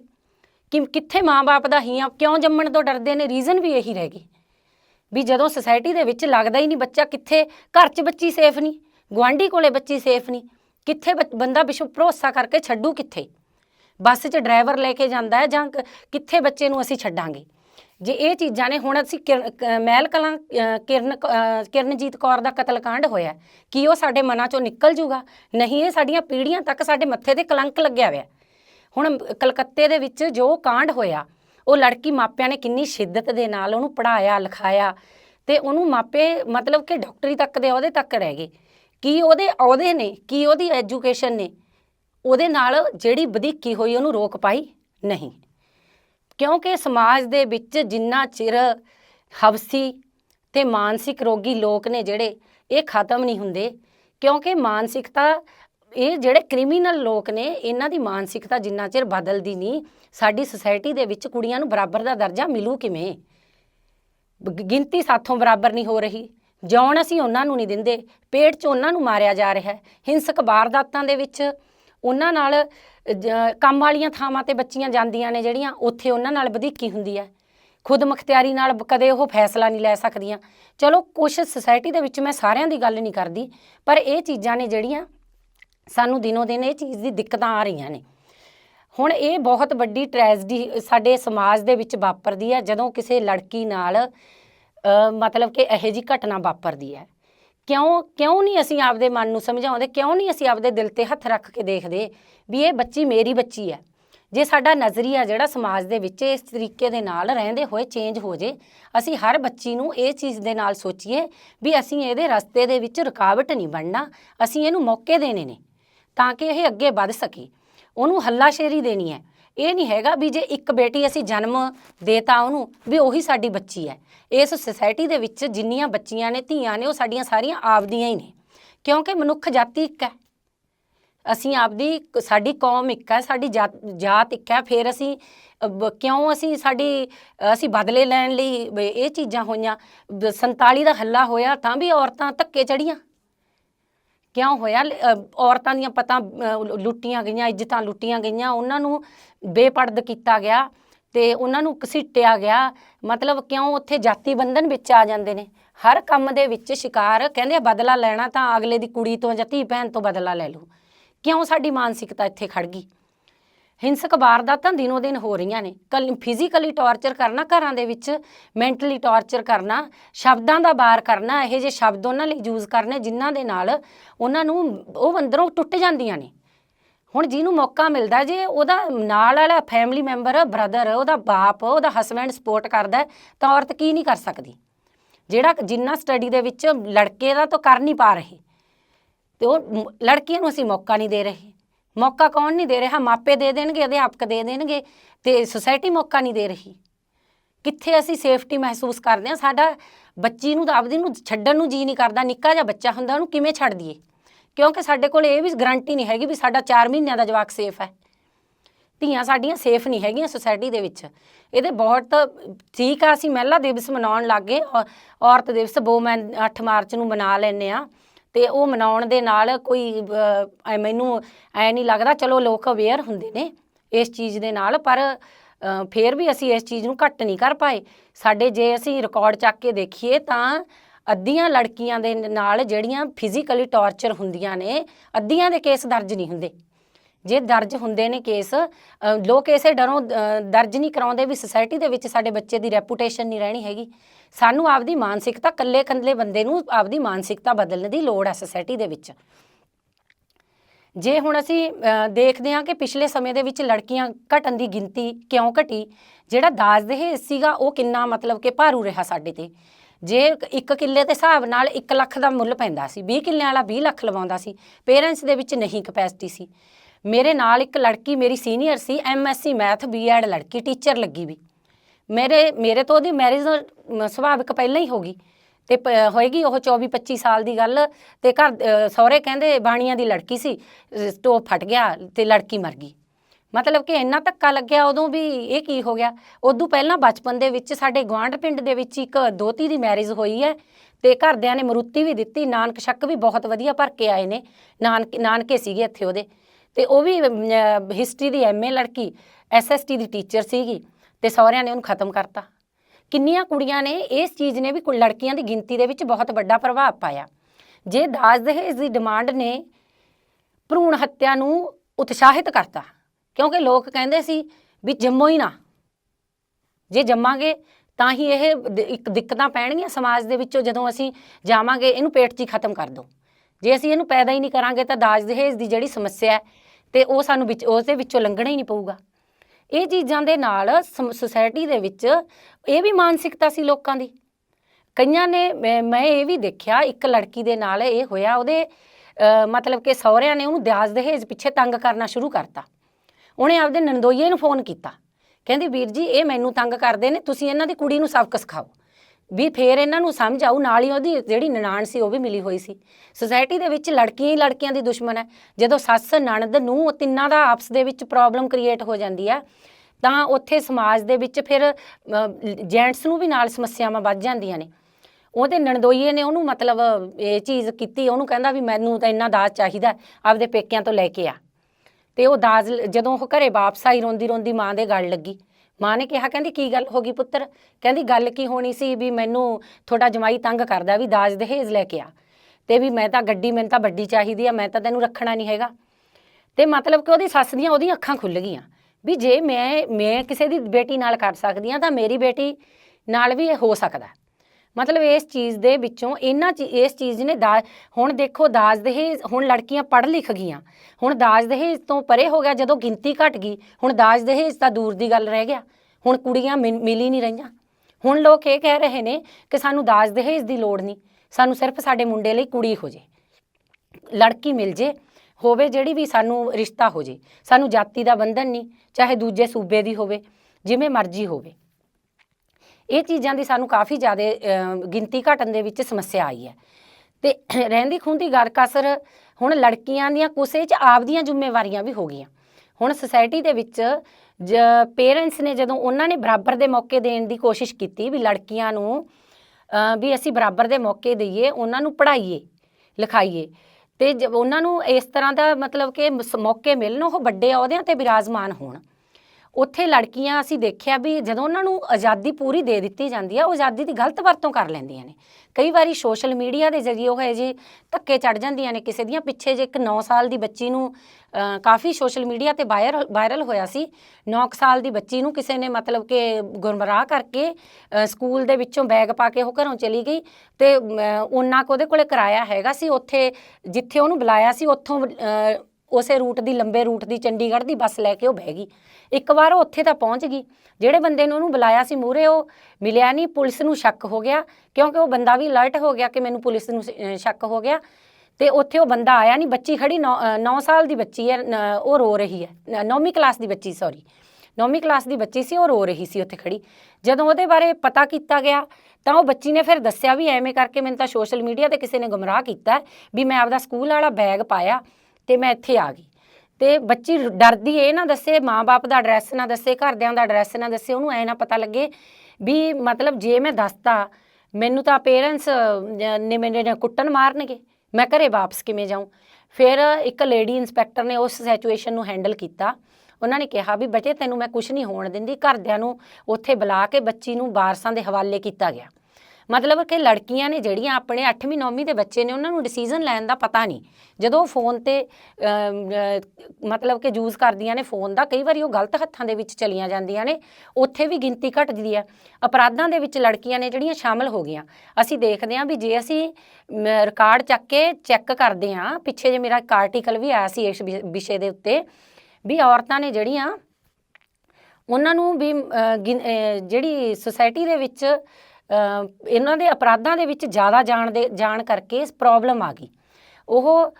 ਕਿ ਕਿੱਥੇ ਮਾਂ-ਬਾਪ ਦਾ ਹੀ ਕਿਉਂ ਜੰਮਣ ਤੋਂ ਡਰਦੇ ਨੇ ਰੀਜ਼ਨ ਵੀ ਇਹੀ ਰਹਿ ਗਈ। ਵੀ ਜਦੋਂ ਸੁਸਾਇਟੀ ਦੇ ਵਿੱਚ ਲੱਗਦਾ ਹੀ ਨਹੀਂ ਬੱਚਾ ਕਿੱਥੇ ਘਰ 'ਚ ਬੱਚੀ ਸੇਫ ਨਹੀਂ ਗੁਆਂਢੀ ਕੋਲੇ ਬੱਚੀ ਸੇਫ ਨਹੀਂ ਕਿੱਥੇ ਬੱਚ- ਬੰਦਾ ਵਿਸ਼ਵ ਭਰੋਸਾ ਕਰਕੇ ਛੱਡੂ ਕਿੱਥੇ? ਬੱਸ 'ਚ ਡਰਾਈਵਰ ਲੈ ਕੇ ਜਾਂਦਾ ਹੈ ਜਾਂ ਕਿੱਥੇ ਬੱਚੇ ਨੂੰ ਅਸੀਂ ਛੱਡਾਂਗੇ? ਜੇ ਇਹ ਚੀਜ਼ਾਂ ਨੇ ਹੁਣ ਅਸੀਂ ਕਿਰ- ਕ- ਮਹਿਲ ਕਲਾਂ ਅ, ਕਿਰਨ ਕ- ਅ, ਕਿਰਨਜੀਤ ਕੌਰ ਦਾ ਕਤਲकांड ਹੋਇਆ ਕੀ ਉਹ ਸਾਡੇ ਮਨਾਂ 'ਚੋਂ ਨਿਕਲ ਜੂਗਾ? ਨਹੀਂ ਇਹ ਸਾਡੀਆਂ ਪੀੜ੍ਹੀਆਂ ਤੱਕ ਸਾਡੇ ਮੱਥੇ ਤੇ ਕਲੰਕ ਲੱਗਿਆ ਹੋਇਆ। ਹੁਣ ਕਲਕੱਤੇ ਦੇ ਵਿੱਚ ਜੋ ਕਾਂਡ ਹੋਇਆ ਉਹ ਲੜਕੀ ਮਾਪਿਆਂ ਨੇ ਕਿੰਨੀ ਸ਼ਿੱਦਤ ਦੇ ਨਾਲ ਉਹਨੂੰ ਪੜਾਇਆ ਲਿਖਾਇਆ ਤੇ ਉਹਨੂੰ ਮਾਪੇ ਮਤਲਬ ਕਿ ਡਾਕਟਰੀ ਤੱਕ ਦੇ ਅਹੁਦੇ ਤੱਕ ਰਹਿ ਗਏ। ਕੀ ਉਹਦੇ ਅਹੁਦੇ ਨੇ ਕੀ ਉਹਦੀ ਐਜੂਕੇਸ਼ਨ ਨੇ ਉਹਦੇ ਨਾਲ ਜਿਹੜੀ ਵਧੀਕੀ ਹੋਈ ਉਹਨੂੰ ਰੋਕ ਪਾਈ? ਨਹੀਂ। ਕਿਉਂਕਿ ਸਮਾਜ ਦੇ ਵਿੱਚ ਜਿੰਨਾ ਚਿਰ ਹਵਸੀ ਤੇ ਮਾਨਸਿਕ ਰੋਗੀ ਲੋਕ ਨੇ ਜਿਹੜੇ, ਇਹ ਖਤਮ ਨਹੀਂ ਹੁੰਦੇ। ਕਿਉਂਕਿ ਮਾਨਸਿਕਤਾ, ਇਹ ਜਿਹੜੇ ਕ੍ਰਿਮੀਨਲ ਲੋਕ ਨੇ, ਇਹਨਾਂ ਦੀ ਮਾਨਸਿਕਤਾ ਜਿੰਨਾ ਚਿਰ ਬਦਲਦੀ ਨਹੀਂ, ਸਾਡੀ ਸੁਸਾਇਟੀ ਦੇ ਵਿੱਚ ਕੁੜੀਆਂ ਨੂੰ ਬਰਾਬਰ ਦਾ ਦਰਜਾ ਮਿਲੂ ਕਿਵੇਂ? ਗਿਣਤੀ ਸਾਥੋਂ ਬਰਾਬਰ ਨਹੀਂ ਹੋ ਰਹੀ। ਜੌਣ ਅਸੀਂ ਉਹਨਾਂ ਨੂੰ ਨਹੀਂ ਦਿੰਦੇ, ਪੇਟ 'ਚ ਉਹਨਾਂ ਨੂੰ ਮਾਰਿਆ ਜਾ ਰਿਹਾ ਹੈ। ਹਿੰਸਕ ਵਾਰਦਾਤਾਂ ਦੇ ਵਿੱਚ ਉਹਨਾਂ ਨਾਲ ਜ- ਕੰਮ ਵਾਲੀਆਂ ਥਾਵਾਂ ਤੇ ਬੱਚੀਆਂ ਜਾਂਦੀਆਂ ਨੇ ਜਿਹੜੀਆਂ ਉੱਥੇ ਉਹਨਾਂ ਨਾਲ ਵਧੀਕੀ ਹੁੰਦੀ ਹੈ। ਖੁਦ ਮੁਖਤਿਆਰੀ ਨਾਲ ਬ- ਕਦੇ ਉਹ ਫੈਸਲਾ ਨਹੀਂ ਲੈ ਸਕਦੀਆਂ। ਚਲੋ ਕੁਛ ਸੁਸਾਇਟੀ ਦੇ ਵਿੱਚ ਮੈਂ ਸਾਰਿਆਂ ਦੀ ਗੱਲ ਨਹੀਂ ਕਰਦੀ ਪਰ ਇਹ ਚੀਜ਼ਾਂ ਨੇ ਜਿਹੜੀਆਂ ਸਾਨੂੰ ਦਿਨੋ ਦਿਨ ਇਹ ਚੀਜ਼ ਦੀ ਦਿੱਕਤਾਂ ਆ ਰਹੀਆਂ ਨੇ। ਹੁਣ ਇਹ ਬਹੁਤ ਵੱਡੀ ਟ੍ਰੈਜਡੀ ਸਾਡੇ ਸਮਾਜ ਦੇ ਵਿੱਚ ਵਾਪਰਦੀ ਹੈ ਜਦੋਂ ਕਿਸੇ ਲੜਕੀ ਨਾਲ ਅ, ਮਤਲਬ ਕਿ ਇਹੋ ਜੀ ਘਟਨਾ ਵਾਪਰਦੀ ਹੈ। ਕਿਉਂ ਕਿਉਂ ਨਹੀਂ ਅਸੀਂ ਆਪਦੇ ਮਨ ਨੂੰ ਸਮਝਾਉਂਦੇ, ਕਿਉਂ ਨਹੀਂ ਅਸੀਂ ਆਪਦੇ ਦਿਲ ਤੇ ਹੱਥ ਰੱਖ ਕੇ ਦੇਖਦੇ ਵੀ ਇਹ ਬੱਚੀ ਮੇਰੀ ਬੱਚੀ ਹੈ। ਜੇ ਸਾਡਾ ਨਜ਼ਰੀਆ ਜਿਹੜਾ ਸਮਾਜ ਦੇ ਵਿੱਚ ਇਸ ਤਰੀਕੇ ਦੇ ਨਾਲ ਰਹਿੰਦੇ ਹੋਏ ਚੇਂਜ ਹੋ ਜੇ, ਅਸੀਂ ਹਰ ਬੱਚੀ ਨੂੰ ਇਹ ਚੀਜ਼ ਦੇ ਨਾਲ ਸੋਚੀਏ ਵੀ ਅਸੀਂ ਇਹਦੇ ਰਸਤੇ ਦੇ ਵਿੱਚ ਰੁਕਾਵਟ ਨਹੀਂ ਬਣਨਾ, ਅਸੀਂ ਇਹਨੂੰ ਮੌਕੇ ਦੇਣੇ ਨੇ ਤਾਂ ਕਿ ਇਹ ਅੱਗੇ ਵੱਧ ਸਕੇ। ਉਹਨੂੰ ਹੱਲਾਸ਼ੇਰੀ ਦੇਣੀ ਹੈ। ਇਹ ਨਹੀਂ ਹੈਗਾ ਵੀ ਜੇ ਇੱਕ ਬੇਟੀ ਅਸੀਂ ਜਨਮ ਦੇਤਾ ਉਹਨੂੰ ਵੀ ਉਹੀ ਸਾਡੀ ਬੱਚੀ ਹੈ। ਇਸ ਸੁਸਾਇਟੀ ਦੇ ਵਿੱਚ ਜਿੰਨੀਆਂ ਬੱਚੀਆਂ ਨੇ, ਧੀਆਂ ਨੇ, ਉਹ ਸਾਡੀਆਂ ਸਾਰੀਆਂ ਆਪਦੀਆਂ ਹੀ ਨੇ। ਕਿਉਂਕਿ ਮਨੁੱਖ ਜਾਤੀ ਇੱਕ ਹੈ। ਅਸੀਂ ਆਪਦੀ ਸਾਡੀ ਕੌਮ ਇੱਕ ਹੈ, ਸਾਡੀ ਜਾਤ ਜਾਤ ਇੱਕ ਹੈ। ਫਿਰ ਅਸੀਂ ਕਿਉਂ ਅਸੀਂ ਸਾਡੀ, ਅਸੀਂ ਬਦਲੇ ਲੈਣ ਲਈ ਬ- ਇਹ ਚੀਜ਼ਾਂ ਹੋਈਆਂ? ਬ- 47 ਦਾ ਹੱਲਾ ਹੋਇਆ ਤਾਂ ਵੀ ਔਰਤਾਂ ਧੱਕੇ ਚੜੀਆਂ ਕਿਉਂ ਹੋਇਆ? ਲ- ਔਰਤਾਂ ਦੀਆਂ ਪਤਾ ਲੁੱਟੀਆਂ ਗਈਆਂ ਇੱਜ਼ਤਾਂ ਲੁੱਟੀਆਂ ਗਈਆਂ ਉਹਨਾਂ ਨੂੰ ਬੇਪਰਦ ਕੀਤਾ ਗਿਆ ਤੇ ਉਹਨਾਂ ਨੂੰ ਘਸੀਟਿਆ ਗਿਆ। ਮਤਲਬ ਕਿਉਂ ਉੱਥੇ ਜਾਤੀ ਬੰਧਨ ਵਿੱਚ ਆ ਜਾਂਦੇ ਨੇ? ਹਰ ਕੰਮ ਦੇ ਵਿੱਚ ਸ਼ਿਕਾਰ ਕਹਿੰਦੇ ਆ, ਬਦਲਾ ਲੈਣਾ ਤਾਂ ਅਗਲੇ ਦੀ ਕੁੜੀ ਤੋਂ ਜਾਂ ਧੀ ਭੈਣ ਤੋਂ ਬਦਲਾ ਲੈ ਲਓ। ਕਿਉਂ ਸਾਡੀ ਮਾਨਸਿਕਤਾ ਇੱਥੇ ਖੜ ਗਈ? ਹਿੰਸਕ ਵਾਰਦਾਤਾਂ ਦਿਨੋ ਦਿਨ ਹੋ ਰਹੀਆਂ ਨੇ। ਕੱਲ ਫਿਜ਼ੀਕਲੀ ਟੌਰਚਰ ਕਰਨਾ ਘਰਾਂ ਦੇ ਵਿੱਚ ਮੈਂਟਲੀ ਟੌਰਚਰ ਕਰਨਾ, ਸ਼ਬਦਾਂ ਦਾ ਵਾਰ ਕਰਨਾ, ਇਹੋ ਜਿਹੇ ਸ਼ਬਦ ਉਹਨਾਂ ਲਈ ਯੂਜ਼ ਕਰਨੇ ਜਿਨ੍ਹਾਂ ਦੇ ਨਾਲ ਉਹਨਾਂ ਨੂੰ ਉਹ ਅੰਦਰੋਂ ਟੁੱਟ ਜਾਂਦੀਆਂ ਨੇ। ਹੁਣ ਜਿਹਨੂੰ ਮੌਕਾ ਮਿਲਦਾ ਜੇ, ਉਹਦਾ ਨਾਲ ਵਾਲਾ ਫੈਮਿਲੀ ਮੈਂਬਰ ਬ੍ਰਦਰ ਉਹਦਾ ਬਾਪ, ਉਹਦਾ ਹਸਬੈਂਡ ਸਪੋਰਟ ਕਰਦਾ, ਤਾਂ ਔਰਤ ਕੀ ਨਹੀਂ ਕਰ ਸਕਦੀ? ਜਿਹੜਾ ਜਿੰਨਾ ਸਟੱਡੀ ਦੇ ਵਿੱਚ ਲੜਕੇ ਦਾ ਤਾਂ ਕਰ ਨਹੀਂ ਪਾ ਰਹੇ। ਤੇ ਉਹ ਲੜਕੀਆਂ ਨੂੰ ਅਸੀਂ ਮੌਕਾ ਨਹੀਂ ਦੇ ਰਹੇ। ਮੌਕਾ ਕੌਣ ਨਹੀਂ ਦੇ ਰਿਹਾ? ਮਾਪੇ ਦੇ ਦੇਣਗੇ, ਅਧਿਆਪਕ ਦੇ ਦੇਣਗੇ ਤੇ ਸੁਸਾਇਟੀ ਮੌਕਾ ਨਹੀਂ ਦੇ ਰਹੀ। ਕਿੱਥੇ ਅਸੀਂ ਸੇਫਟੀ ਮਹਿਸੂਸ ਕਰਦੇ ਹਾਂ? ਸਾਡਾ ਬੱਚੀ ਨੂੰ ਤਾਂ ਆਪਦੀ ਨੂੰ ਛੱਡਣ ਨੂੰ ਜੀ ਨਹੀਂ ਕਰਦਾ। ਨਿੱਕਾ ਜਿਹਾ ਬੱਚਾ ਹੁੰਦਾ, ਉਹਨੂੰ ਕਿਵੇਂ ਛੱਡ ਦਈਏ? ਕਿਉਂਕਿ ਸਾਡੇ ਕੋਲ ਇਹ ਵੀ ਗਰੰਟੀ ਨਹੀਂ ਹੈਗੀ ਵੀ ਸਾਡਾ 4 ਮਹੀਨਿਆਂ ਦਾ ਜਵਾਕ ਸੇਫ ਹੈ। ਧੀਆਂ ਸਾਡੀਆਂ ਸੇਫ ਨਹੀਂ ਹੈਗੀਆਂ ਸੁਸਾਇਟੀ ਦੇ ਵਿੱਚ। ਇਹਦੇ ਬਹੁਤ ਠੀਕ ਆ, ਅਸੀਂ ਮਹਿਲਾ ਦਿਵਸ ਮਨਾਉਣ ਲੱਗੇ ਔਰਤ ਦਿਵਸ ਵੋਮੈਨ 8 ਮਾਰਚ ਨੂੰ ਮਨਾ ਲੈਂਦੇ ਆ ਤੇ ਉਹ ਮਨਾਉਣ ਦੇ ਨਾਲ ਕੋਈ ਮੈਨੂੰ ਐ ਨਹੀਂ ਲੱਗਦਾ ਚਲੋ ਲੋਕ ਅਵੇਅਰ ਹੁੰਦੇ ਨੇ ਇਸ ਚੀਜ਼ ਦੇ ਨਾਲ ਪਰ ਅਹ, ਫੇਰ ਵੀ ਅਸੀਂ ਇਸ ਚੀਜ਼ ਨੂੰ ਘੱਟ ਨਹੀਂ ਕਰ ਪਾਏ। ਸਾਡੇ ਜੇ ਅਸੀਂ ਰਿਕਾਰਡ ਚੱਕ ਕੇ ਦੇਖੀਏ ਤਾਂ ਅੱਧੀਆਂ ਲੜਕੀਆਂ ਦੇ ਨਾਲ ਜਿਹੜੀਆਂ ਫਿਜ਼ੀਕਲੀ ਟੌਰਚਰ ਹੁੰਦੀਆਂ ਨੇ ਅੱਧੀਆਂ ਦੇ ਕੇਸ ਦਰਜ ਨਹੀਂ ਹੁੰਦੇ। ਜੇ ਦਰਜ ਹੁੰਦੇ ਨੇ ਕੇਸ ਲੋਕ ਇਸੇ ਡਰੋਂ ਦਰਜ ਨਹੀਂ ਕਰਾਉਂਦੇ ਵੀ ਸੁਸਾਇਟੀ ਦੇ ਵਿੱਚ ਸਾਡੇ ਬੱਚੇ ਦੀ ਰੈਪੂਟੇਸ਼ਨ ਨਹੀਂ ਰਹਿਣੀ ਹੈਗੀ। ਸਾਨੂੰ ਆਪਦੀ ਮਾਨਸਿਕਤਾ ਕੱਲੇ ਕੱਲੇ ਬੰਦੇ ਨੂੰ ਆਪਦੀ ਮਾਨਸਿਕਤਾ ਬਦਲਣ ਦੀ ਲੋੜ ਹੈ ਸੁਸਾਇਟੀ ਦੇ ਵਿੱਚ। ਜੇ ਹੁਣ ਅਸੀਂ ਦੇਖਦੇ ਹਾਂ ਕਿ ਪਿਛਲੇ ਸਮੇਂ ਦੇ ਵਿੱਚ ਲੜਕੀਆਂ ਘਟਣ ਦੀ ਗਿਣਤੀ ਕਿਉਂ ਘਟੀ, ਜਿਹੜਾ ਦਾਜ ਦਹੇਜ ਸੀਗਾ ਉਹ ਕਿੰਨਾ ਮਤਲਬ ਕਿ ਭਾਰੂ ਰਿਹਾ ਸਾਡੇ ਤੇ। ਜੇ ਇੱਕ ਕਿੱਲੇ ਦੇ ਹਿਸਾਬ ਨਾਲ 1 ਲੱਖ ਦਾ ਮੁੱਲ ਪੈਂਦਾ ਸੀ 20 ਕਿੱਲਿਆਂ ਵਾਲਾ 20 ਲੱਖ ਲਵਾਉਂਦਾ ਸੀ ਪੇਰੈਂਟਸ ਦੇ ਵਿੱਚ ਨਹੀਂ ਕਪੈਸਿਟੀ ਸੀ। ਮੇਰੇ ਨਾਲ ਇੱਕ ਲੜਕੀ ਮੇਰੀ ਸੀਨੀਅਰ ਸੀ ਐਮਐਸਸੀ ਮੈਥ ਬੀਐਡ ਲੜਕੀ ਟੀਚਰ ਲੱਗੀ ਵੀ। ਮੇਰੇ ਮੇਰੇ ਤੋਂ ਉਹਦੀ ਮੈਰਿਜ ਸੁਭਾਵਿਕ ਪਹਿਲਾਂ ਹੀ ਹੋ ਗਈ। ਤੇ ਪ- ਹੋਏਗੀ ਉਹ 24 25 ਸਾਲ ਦੀ ਗੱਲ। ਤੇ ਘਰ ਸਹੁਰੇ ਕਹਿੰਦੇ ਬਾਣੀਆਂ ਦੀ ਲੜਕੀ ਸੀ ਅ, ਫਟ ਗਿਆ ਤੇ ਲੜਕੀ ਮਰ ਗਈ। ਮਤਲਬ ਕਿ ਇੰਨਾ ਧੱਕਾ ਲੱਗਿਆ ਉਦੋਂ ਵੀ ਇਹ ਕੀ ਹੋ ਗਿਆ? ਉਦੋਂ ਪਹਿਲਾਂ ਬਚਪਨ ਦੇ ਵਿੱਚ ਸਾਡੇ ਗਵਾਂਢ ਪਿੰਡ ਦੇ ਵਿੱਚ ਇੱਕ ਦੋਤੀ ਦੀ ਮੈਰਿਜ ਹੋਈ ਹੈ ਤੇ ਘਰਦਿਆਂ ਨੇ ਮਰੂਤੀ ਵੀ ਦਿੱਤੀ। ਨਾਨਕ ਸ਼ੱਕ ਵੀ ਬਹੁਤ ਵਧੀਆ ਭਰ ਕੇ ਆਏ ਨੇ। ਨਾਨਕ ਨਾਨਕੇ ਸੀਗੇ ਇੱਥੇ ਉਹਦੇ। ਤੇ ਉਹ ਵੀ ਹਿਸਟਰੀ ਦੀ ਐਮਏ ਲੜਕੀ ਐਸਐਸਟੀ ਦੀ ਟੀਚਰ ਸੀਗੀ ਤੇ ਸਹੁਰਿਆਂ ਨੇ ਉਹਨੂੰ ਖਤਮ ਕਰਤਾ। ਕਿੰਨੀਆਂ ਕੁੜੀਆਂ ਨੇ ਇਸ ਚੀਜ਼ ਨੇ ਵੀ ਕੁ- ਲੜਕੀਆਂ ਦੀ ਗਿਣਤੀ ਦੇ ਵਿੱਚ ਬਹੁਤ ਵੱਡਾ ਪ੍ਰਭਾਵ ਪਾਇਆ। ਜੇ ਦਾਜ ਦਹੇਜ ਦੀ ਡਿਮਾਂਡ ਨੇ ਭਰੂਣ ਹੱਤਿਆ ਨੂੰ ਉਤਸ਼ਾਹਿਤ ਕਰਤਾ, ਕਿਉਂਕਿ ਲੋਕ ਕਹਿੰਦੇ ਸੀ ਵੀ ਜੰਮੋ ਹੀ ਨਾ। ਜੇ ਜੰਮਾਂਗੇ ਤਾਂ ਹੀ ਇਹ ਇੱਕ ਦਿੱਕਤਾਂ ਪੈਣਗੀਆਂ ਸਮਾਜ ਦੇ ਵਿੱਚੋਂ, ਜਦੋਂ ਅਸੀਂ ਜਾਵਾਂਗੇ ਇਹਨੂੰ ਪੇਟ 'ਚ ਹੀ ਖਤਮ ਕਰ ਦਿਓ ਜੇ ਅਸੀਂ ਇਹਨੂੰ ਪੈਦਾ ਹੀ ਨਹੀਂ ਕਰਾਂਗੇ ਤਾਂ ਦਾਜ ਦਹੇਜ ਦੀ ਜਿਹੜੀ ਸਮੱਸਿਆ ਹੈ ਤੇ ਉਹ ਸਾਨੂੰ ਵਿੱਚ ਉਸ ਦੇ ਵਿੱਚੋਂ ਲੰਘਣਾ ਹੀ ਨਹੀਂ ਪਊਗਾ। ਇਹ ਚੀਜ਼ਾਂ ਦੇ ਨਾਲ ਸੁਸਾਇਟੀ ਦੇ ਵਿੱਚ ਇਹ ਵੀ ਮਾਨਸਿਕਤਾ ਸੀ ਲੋਕਾਂ ਦੀ। ਕਈਆਂ ਨੇ, ਮੈਂ ਮੈਂ ਇਹ ਵੀ ਦੇਖਿਆ, ਇੱਕ ਲੜਕੀ ਦੇ ਨਾਲ ਇਹ ਹੋਇਆ, ਉਹਦੇ ਮਤਲਬ ਕਿ ਸਹੁਰਿਆਂ ਨੇ ਉਹਨੂੰ ਦਿਆਜ਼ ਦਹੇਜ ਪਿੱਛੇ ਤੰਗ ਕਰਨਾ ਸ਼ੁਰੂ ਕਰਤਾ। ਉਹਨੇ ਆਪਦੇ ਨੰਦੋਈਏ ਨੂੰ ਫੋਨ ਕੀਤਾ। ਕਹਿੰਦੀ, ਵੀਰ ਜੀ, ਇਹ ਮੈਨੂੰ ਤੰਗ ਕਰਦੇ ਨੇ, ਤੁਸੀਂ ਇਹਨਾਂ ਦੀ ਕੁੜੀ ਨੂੰ ਸਬਕ ਸਿਖਾਓ। ਵੀ ਫੇਰ ਇਹਨਾਂ ਨੂੰ ਸਮਝ ਆਊ, ਨਾਲ ਹੀ ਉਹਦੀ ਜਿਹੜੀ ਨਨਾਣ ਸੀ ਉਹ ਵੀ ਮਿਲੀ ਹੋਈ ਸੀ। ਸੁਸਾਇਟੀ ਦੇ ਵਿੱਚ ਲੜਕੀਆਂ ਹੀ ਲੜਕੀਆਂ ਦੀ ਦੁਸ਼ਮਣ ਹੈ। ਜਦੋਂ ਸੱਸ, ਨਣਦ ਨੂੰ ਤਿੰਨਾਂ ਦਾ ਆਪਸ ਦੇ ਵਿੱਚ ਪ੍ਰੋਬਲਮ ਕ੍ਰੀਏਟ ਹੋ ਜਾਂਦੀ ਹੈ ਤਾਂ ਉੱਥੇ ਸਮਾਜ ਦੇ ਵਿੱਚ ਫਿਰ ਜੈਂਟਸ ਨੂੰ ਵੀ ਨਾਲ ਸਮੱਸਿਆਵਾਂ ਵੱਧ ਜਾਂਦੀਆਂ ਨੇ। ਉਹਦੇ ਨਣਦੋਈਏ ਨੇ ਉਹਨੂੰ ਮਤਲਬ ਇਹ ਚੀਜ਼ ਕੀਤੀ, ਉਹਨੂੰ ਕਹਿੰਦਾ ਵੀ ਮੈਨੂੰ ਤਾਂ ਇੰਨਾ ਦਾਜ ਚਾਹੀਦਾ, ਆਪਦੇ ਪੇਕਿਆਂ ਤੋਂ ਲੈ ਕੇ ਆ। ਤੇ ਉਹ ਦਾਜ, ਜਦੋਂ ਉਹ ਘਰੇ ਵਾਪਸ ਆਈ ਰੋਂਦੀ ਰੋਂਦੀ ਮਾਂ ਦੇ ਗੱਲ ਲੱਗੀ। ਮਾਂ ਨੇ ਕਿਹਾ, ਕਹਿੰਦੀ, ਕੀ ਗੱਲ ਹੋ ਗਈ ਪੁੱਤਰ? ਕਹਿੰਦੀ, ਗੱਲ ਕੀ ਹੋਣੀ ਸੀ ਵੀ ਮੈਨੂੰ ਤੁਹਾਡਾ ਜਮਾਈ ਤੰਗ ਕਰਦਾ ਵੀ ਦਾਜ ਦਹੇਜ ਲੈ ਕੇ ਆ ਤੇ ਵੀ ਮੈਂ ਤਾਂ ਗੱਡੀ, ਮੈਨੂੰ ਤਾਂ ਵੱਡੀ ਚਾਹੀਦੀ ਆ, ਮੈਂ ਤਾਂ ਤੈਨੂੰ ਰੱਖਣਾ ਨਹੀਂ ਹੈਗਾ। ਤੇ ਮਤਲਬ ਕਿ ਉਹਦੀ ਸੱਸ ਦੀਆਂ ਉਹਦੀਆਂ ਅੱਖਾਂ ਖੁੱਲ ਗਈਆਂ ਵੀ ਜੇ ਮੈਂ ਮੈਂ ਕਿਸੇ ਦੀ ਬੇਟੀ ਨਾਲ ਕਰ ਸਕਦੀ ਆ ਤਾਂ ਮੇਰੀ ਬੇਟੀ ਨਾਲ ਵੀ ਇਹ ਹੋ ਸਕਦਾ। ਮਤਲਬ ਇਸ ਚੀਜ਼ ਦੇ ਵਿੱਚੋਂ ਇਹਨਾਂ ਚੀ- ਇਸ ਚੀਜ਼ ਨੇ ਦਾ, ਹੁਣ ਦੇਖੋ ਦਾਜ ਦਹੇਜ ਹੁਣ ਲੜਕੀਆਂ ਪੜ੍ਹ ਲਿਖ ਗਈਆਂ। ਹੁਣ ਦਾਜ ਦਹੇਜ ਤੋਂ ਪਰੇ ਹੋ ਗਿਆ, ਜਦੋਂ ਗਿਣਤੀ ਘਟ ਗਈ, ਹੁਣ ਦਾਜ ਦਹੇਜ ਤਾਂ ਦੂਰ ਦੀ ਗੱਲ ਰਹਿ ਗਿਆ। ਹੁਣ ਕੁੜੀਆਂ ਮਿਲ ਮਿਲ ਹੀ ਨਹੀਂ ਰਹੀਆਂ। ਹੁਣ ਲੋਕ ਇਹ ਕਹਿ ਰਹੇ ਨੇ ਕਿ ਸਾਨੂੰ ਦਾਜ ਦਹੇਜ ਦੀ ਲੋੜ ਨਹੀਂ, ਸਾਨੂੰ ਸਿਰਫ ਸਾਡੇ ਮੁੰਡੇ ਲਈ ਕੁੜੀ ਹੋ ਜੇ। ਲੜਕੀ ਮਿਲ ਜੇ, ਹੋਵੇ ਜਿਹੜੀ ਵੀ ਸਾਨੂੰ ਰਿਸ਼ਤਾ ਹੋ ਜੇ। ਸਾਨੂੰ ਜਾਤੀ ਦਾ ਬੰਧਨ ਨਹੀਂ, ਚਾਹੇ ਦੂਜੇ ਸੂਬੇ ਦੀ ਹੋਵੇ, ਜਿਵੇਂ ਮਰਜ਼ੀ ਹੋਵੇ। ਇਹ ਚੀਜ਼ਾਂ ਦੀ ਸਾਨੂੰ ਕਾਫੀ ਜ਼ਿਆਦਾ ਗਿਣਤੀ ਘਟਣ ਦੇ ਵਿੱਚ ਸਮੱਸਿਆ ਆਈ ਹੈ। ਤੇ ਰਹਿੰਦੀ ਖੁੰਦੀ ਗਰ ਕਸਰ ਹੁਣ ਲੜਕੀਆਂ ਦੀਆਂ ਕੁਸੇ ਚ ਆਪਦੀਆਂ ਜ਼ਿੰਮੇਵਾਰੀਆਂ ਵੀ ਹੋ ਗਈਆਂ। ਹੁਣ ਸੁਸਾਇਟੀ ਦੇ ਵਿੱਚ ਪੇਰੈਂਟਸ ਨੇ ਜਦੋਂ ਉਹਨਾਂ ਨੇ ਬਰਾਬਰ ਦੇ ਮੌਕੇ ਦੇਣ ਦੀ ਕੋਸ਼ਿਸ਼ ਕੀਤੀ ਵੀ ਲੜਕੀਆਂ ਨੂੰ ਵੀ ਅਸੀਂ ਬਰਾਬਰ ਦੇ ਮੌਕੇ ਦਈਏ, ਉਹਨਾਂ ਨੂੰ ਪੜ੍ਹਾਈਏ, ਲਿਖਾਈਏ, ਤੇ ਜ- ਉਹਨਾਂ ਨੂੰ ਇਸ ਤਰ੍ਹਾਂ ਦਾ ਮਤਲਬ ਕਿ ਸ- ਮੌਕੇ ਮਿਲਣ, ਉਹ ਵੱਡੇ ਅਹੁਦਿਆਂ ਤੇ ਵਿਰਾਜ਼ਮਾਨ ਹੋਣ। ਉੱਥੇ ਲੜਕੀਆਂ ਅਸੀਂ ਦੇਖਿਆ ਵੀ ਜਦੋਂ ਉਹਨਾਂ ਨੂੰ ਆਜ਼ਾਦੀ ਪੂਰੀ ਦੇ ਦਿੱਤੀ ਜਾਂਦੀ ਆ ਉਹ ਆਜ਼ਾਦੀ ਦੀ ਗਲਤ ਵਰਤੋਂ ਕਰ ਲੈਂਦੀਆਂ ਨੇ। ਕਈ ਵਾਰੀ ਸੋਸ਼ਲ ਮੀਡੀਆ ਦੇ ਜ਼ਰੀਏ ਉਹ ਹੈ ਜੀ ਧੱਕੇ ਚੜ ਜਾਂਦੀਆਂ ਨੇ। ਕਿਸੇ ਦੀਆਂ ਪਿੱਛੇ ਜੇ ਇੱਕ 9 ਸਾਲ ਦੀ ਬੱਚੀ ਨੂੰ ਕਾਫੀ ਸੋਸ਼ਲ ਮੀਡੀਆ ਤੇ ਵਾਇਰਲ ਵਾਇਰਲ ਹੋਇਆ ਸੀ। 9 ਸਾਲ ਦੀ ਬੱਚੀ ਨੂੰ ਕਿਸੇ ਨੇ ਮਤਲਬ ਕਿ ਗੁੰਮਰਾਹ ਕਰਕੇ ਸਕੂਲ ਦੇ ਵਿੱਚੋਂ ਬੈਗ ਪਾ ਕੇ ਉਹ ਘਰੋਂ ਚਲੀ ਗਈ ਤੇ ਅ, ਉਹਨਾਂ ਕੋ ਉਹਦੇ ਕੋਲੇ ਕਿਰਾਇਆ ਹੈਗਾ ਸੀ। ਉੱਥੇ ਜਿੱਥੇ ਉਹਨੂੰ ਬੁਲਾਇਆ ਸੀ ਉੱਥੋਂ ਉਸੇ ਰੂਟ ਦੀ, ਲੰਬੇ ਰੂਟ ਦੀ, ਚੰਡੀਗੜ੍ਹ ਦੀ ਬੱਸ ਲੈ ਕੇ ਉਹ ਬਹਿ ਗਈ। ਇੱਕ ਵਾਰ ਉਹ ਉੱਥੇ ਤਾਂ ਪਹੁੰਚ ਗਈ। ਜਿਹੜੇ ਬੰਦੇ ਨੇ ਉਹਨੂੰ ਬੁਲਾਇਆ ਸੀ ਮੂਰੇ ਉਹ ਮਿਲਿਆ ਨਹੀਂ। ਪੁਲਿਸ ਨੂੰ ਸ਼ੱਕ ਹੋ ਗਿਆ, ਕਿਉਂਕਿ ਉਹ ਬੰਦਾ ਵੀ ਅਲਰਟ ਹੋ ਗਿਆ ਕਿ ਮੈਨੂੰ ਪੁਲਿਸ ਨੂੰ ਸ਼ੱਕ ਹੋ ਗਿਆ। ਤੇ ਉੱਥੇ ਉਹ ਬੰਦਾ ਆਇਆ ਨਹੀਂ, ਬੱਚੀ ਖੜੀ 9 ਸਾਲ ਦੀ ਬੱਚੀ ਹੈ, ਨ- ਉਹ ਰੋ ਰਹੀ ਹੈ। 9ਵੀਂ ਕਲਾਸ ਦੀ ਬੱਚੀ ਸੌਰੀ 9ਵੀਂ ਕਲਾਸ ਦੀ ਬੱਚੀ ਸੀ, ਉਹ ਰੋ ਰਹੀ ਸੀ ਉੱਥੇ ਖੜੀ। ਜਦੋਂ ਉਹਦੇ ਬਾਰੇ ਪਤਾ ਕੀਤਾ ਗਿਆ, ਤਾਂ ਉਹ ਬੱਚੀ ਨੇ ਫਿਰ ਦੱਸਿਆ ਵੀ ਐਵੇਂ ਕਰਕੇ ਮੈਨੂੰ ਤਾਂ ਸੋਸ਼ਲ ਮੀਡੀਆ ਤੇ ਕਿਸੇ ਨੇ ਗੁੰਮਰਾਹ ਕੀਤਾ ਵੀ ਮੈਂ ਆਪਦਾ ਸਕੂਲ ਵਾਲਾ ਬੈਗ ਪਾਇਆ। ਤੇ ਮੈਂ ਇੱਥੇ ਆ ਗਈ। ਤੇ ਬੱਚੀ ਡਰਦੀ ਇਹ ਨਾ ਦੱਸੇ ਮਾਪੇ ਦਾ ਐਡਰੈਸ ਨਾ ਦੱਸੇ, ਘਰਦਿਆਂ ਦਾ ਐਡਰੈਸ ਨਾ ਦੱਸੇ, ਉਹਨੂੰ ਐ ਨਾ ਪਤਾ ਲੱਗੇ ਵੀ ਮਤਲਬ ਜੇ ਮੈਂ ਦੱਸਤਾ, ਮੈਨੂੰ ਤਾਂ ਪੇਰੈਂਟਸ ਨੇ ਮੇਰੇ ਨਾਲ ਕੁੱਟਣ ਮਾਰਨਗੇ। ਮੈਂ ਘਰੇ ਵਾਪਸ ਕਿਵੇਂ ਜਾਊਂ? ਫਿਰ ਇੱਕ ਲੇਡੀ ਇਨਸਪੈਕਟਰ ਨੇ ਉਸ ਸਿਚੁਏਸ਼ਨ ਨੂੰ ਹੈਂਡਲ ਕੀਤਾ। ਉਹਨਾਂ ਨੇ ਕਿਹਾ ਵੀ ਬਚੇ ਤੈਨੂੰ ਮੈਂ ਕੁਝ ਨਹੀਂ ਹੋਣ ਦਿੰਦੀ। ਘਰਦਿਆਂ ਨੂੰ ਉੱਥੇ ਬੁਲਾ ਕੇ ਬੱਚੀ ਨੂੰ ਵਾਰਸਾਂ ਦੇ ਹਵਾਲੇ ਕੀਤਾ ਗਿਆ। ਮਤਲਬ ਕਿ ਲੜਕੀਆਂ ਨੇ ਜਿਹੜੀਆਂ ਆਪਣੇ 8ਵੀਂ 9ਵੀਂ ਦੇ ਬੱਚੇ ਨੇ, ਉਹਨਾਂ ਨੂੰ ਡਿਸੀਜਨ ਲੈਣ ਦਾ ਪਤਾ ਨਹੀਂ। ਜਦੋਂ ਉਹ ਫੋਨ ਤੇ ਮਤਲਬ ਕਿ ਯੂਜ਼ ਕਰਦੀਆਂ ਨੇ ਫੋਨ ਦਾ, ਕਈ ਵਾਰੀ ਉਹ ਗਲਤ ਹੱਥਾਂ ਦੇ ਵਿੱਚ ਚਲੀਆਂ ਜਾਂਦੀਆਂ ਨੇ, ਉੱਥੇ ਵੀ ਗਿਣਤੀ ਘਟਦੀ ਹੈ। ਅਪਰਾਧਾਂ ਦੇ ਵਿੱਚ ਲੜਕੀਆਂ ਨੇ ਜਿਹੜੀਆਂ ਸ਼ਾਮਲ ਹੋ ਗਈਆਂ। ਅਸੀਂ ਦੇਖਦੇ ਹਾਂ ਵੀ ਜੇ ਅਸੀਂ ਰਿਕਾਰਡ ਚੱਕ ਕੇ ਚੈੱਕ ਕਰਦੇ ਹਾਂ, ਪਿੱਛੇ ਜੇ ਮੇਰਾ ਇੱਕ ਆਰਟੀਕਲ ਵੀ ਆਇਆ ਸੀ ਇਸ ਵਿ- ਵਿਸ਼ੇ ਦੇ ਉੱਤੇ, ਵੀ ਔਰਤਾਂ ਨੇ ਜਿਹੜੀਆਂ, ਉਹਨਾਂ ਨੂੰ ਵੀ ਗਿਣ- ਜਿਹੜੀ ਸੁਸਾਇਟੀ ਦੇ ਵਿੱਚ ਇਹਨਾਂ ਦੇ ਅਪਰਾਧਾਂ ਦੇ ਵਿੱਚ ਜ਼ਿਆਦਾ ਜਾਣ ਦੇ, ਜਾਣ ਕਰਕੇ ਪ੍ਰੋਬਲਮ ਆ ਗਈ। ਉਹ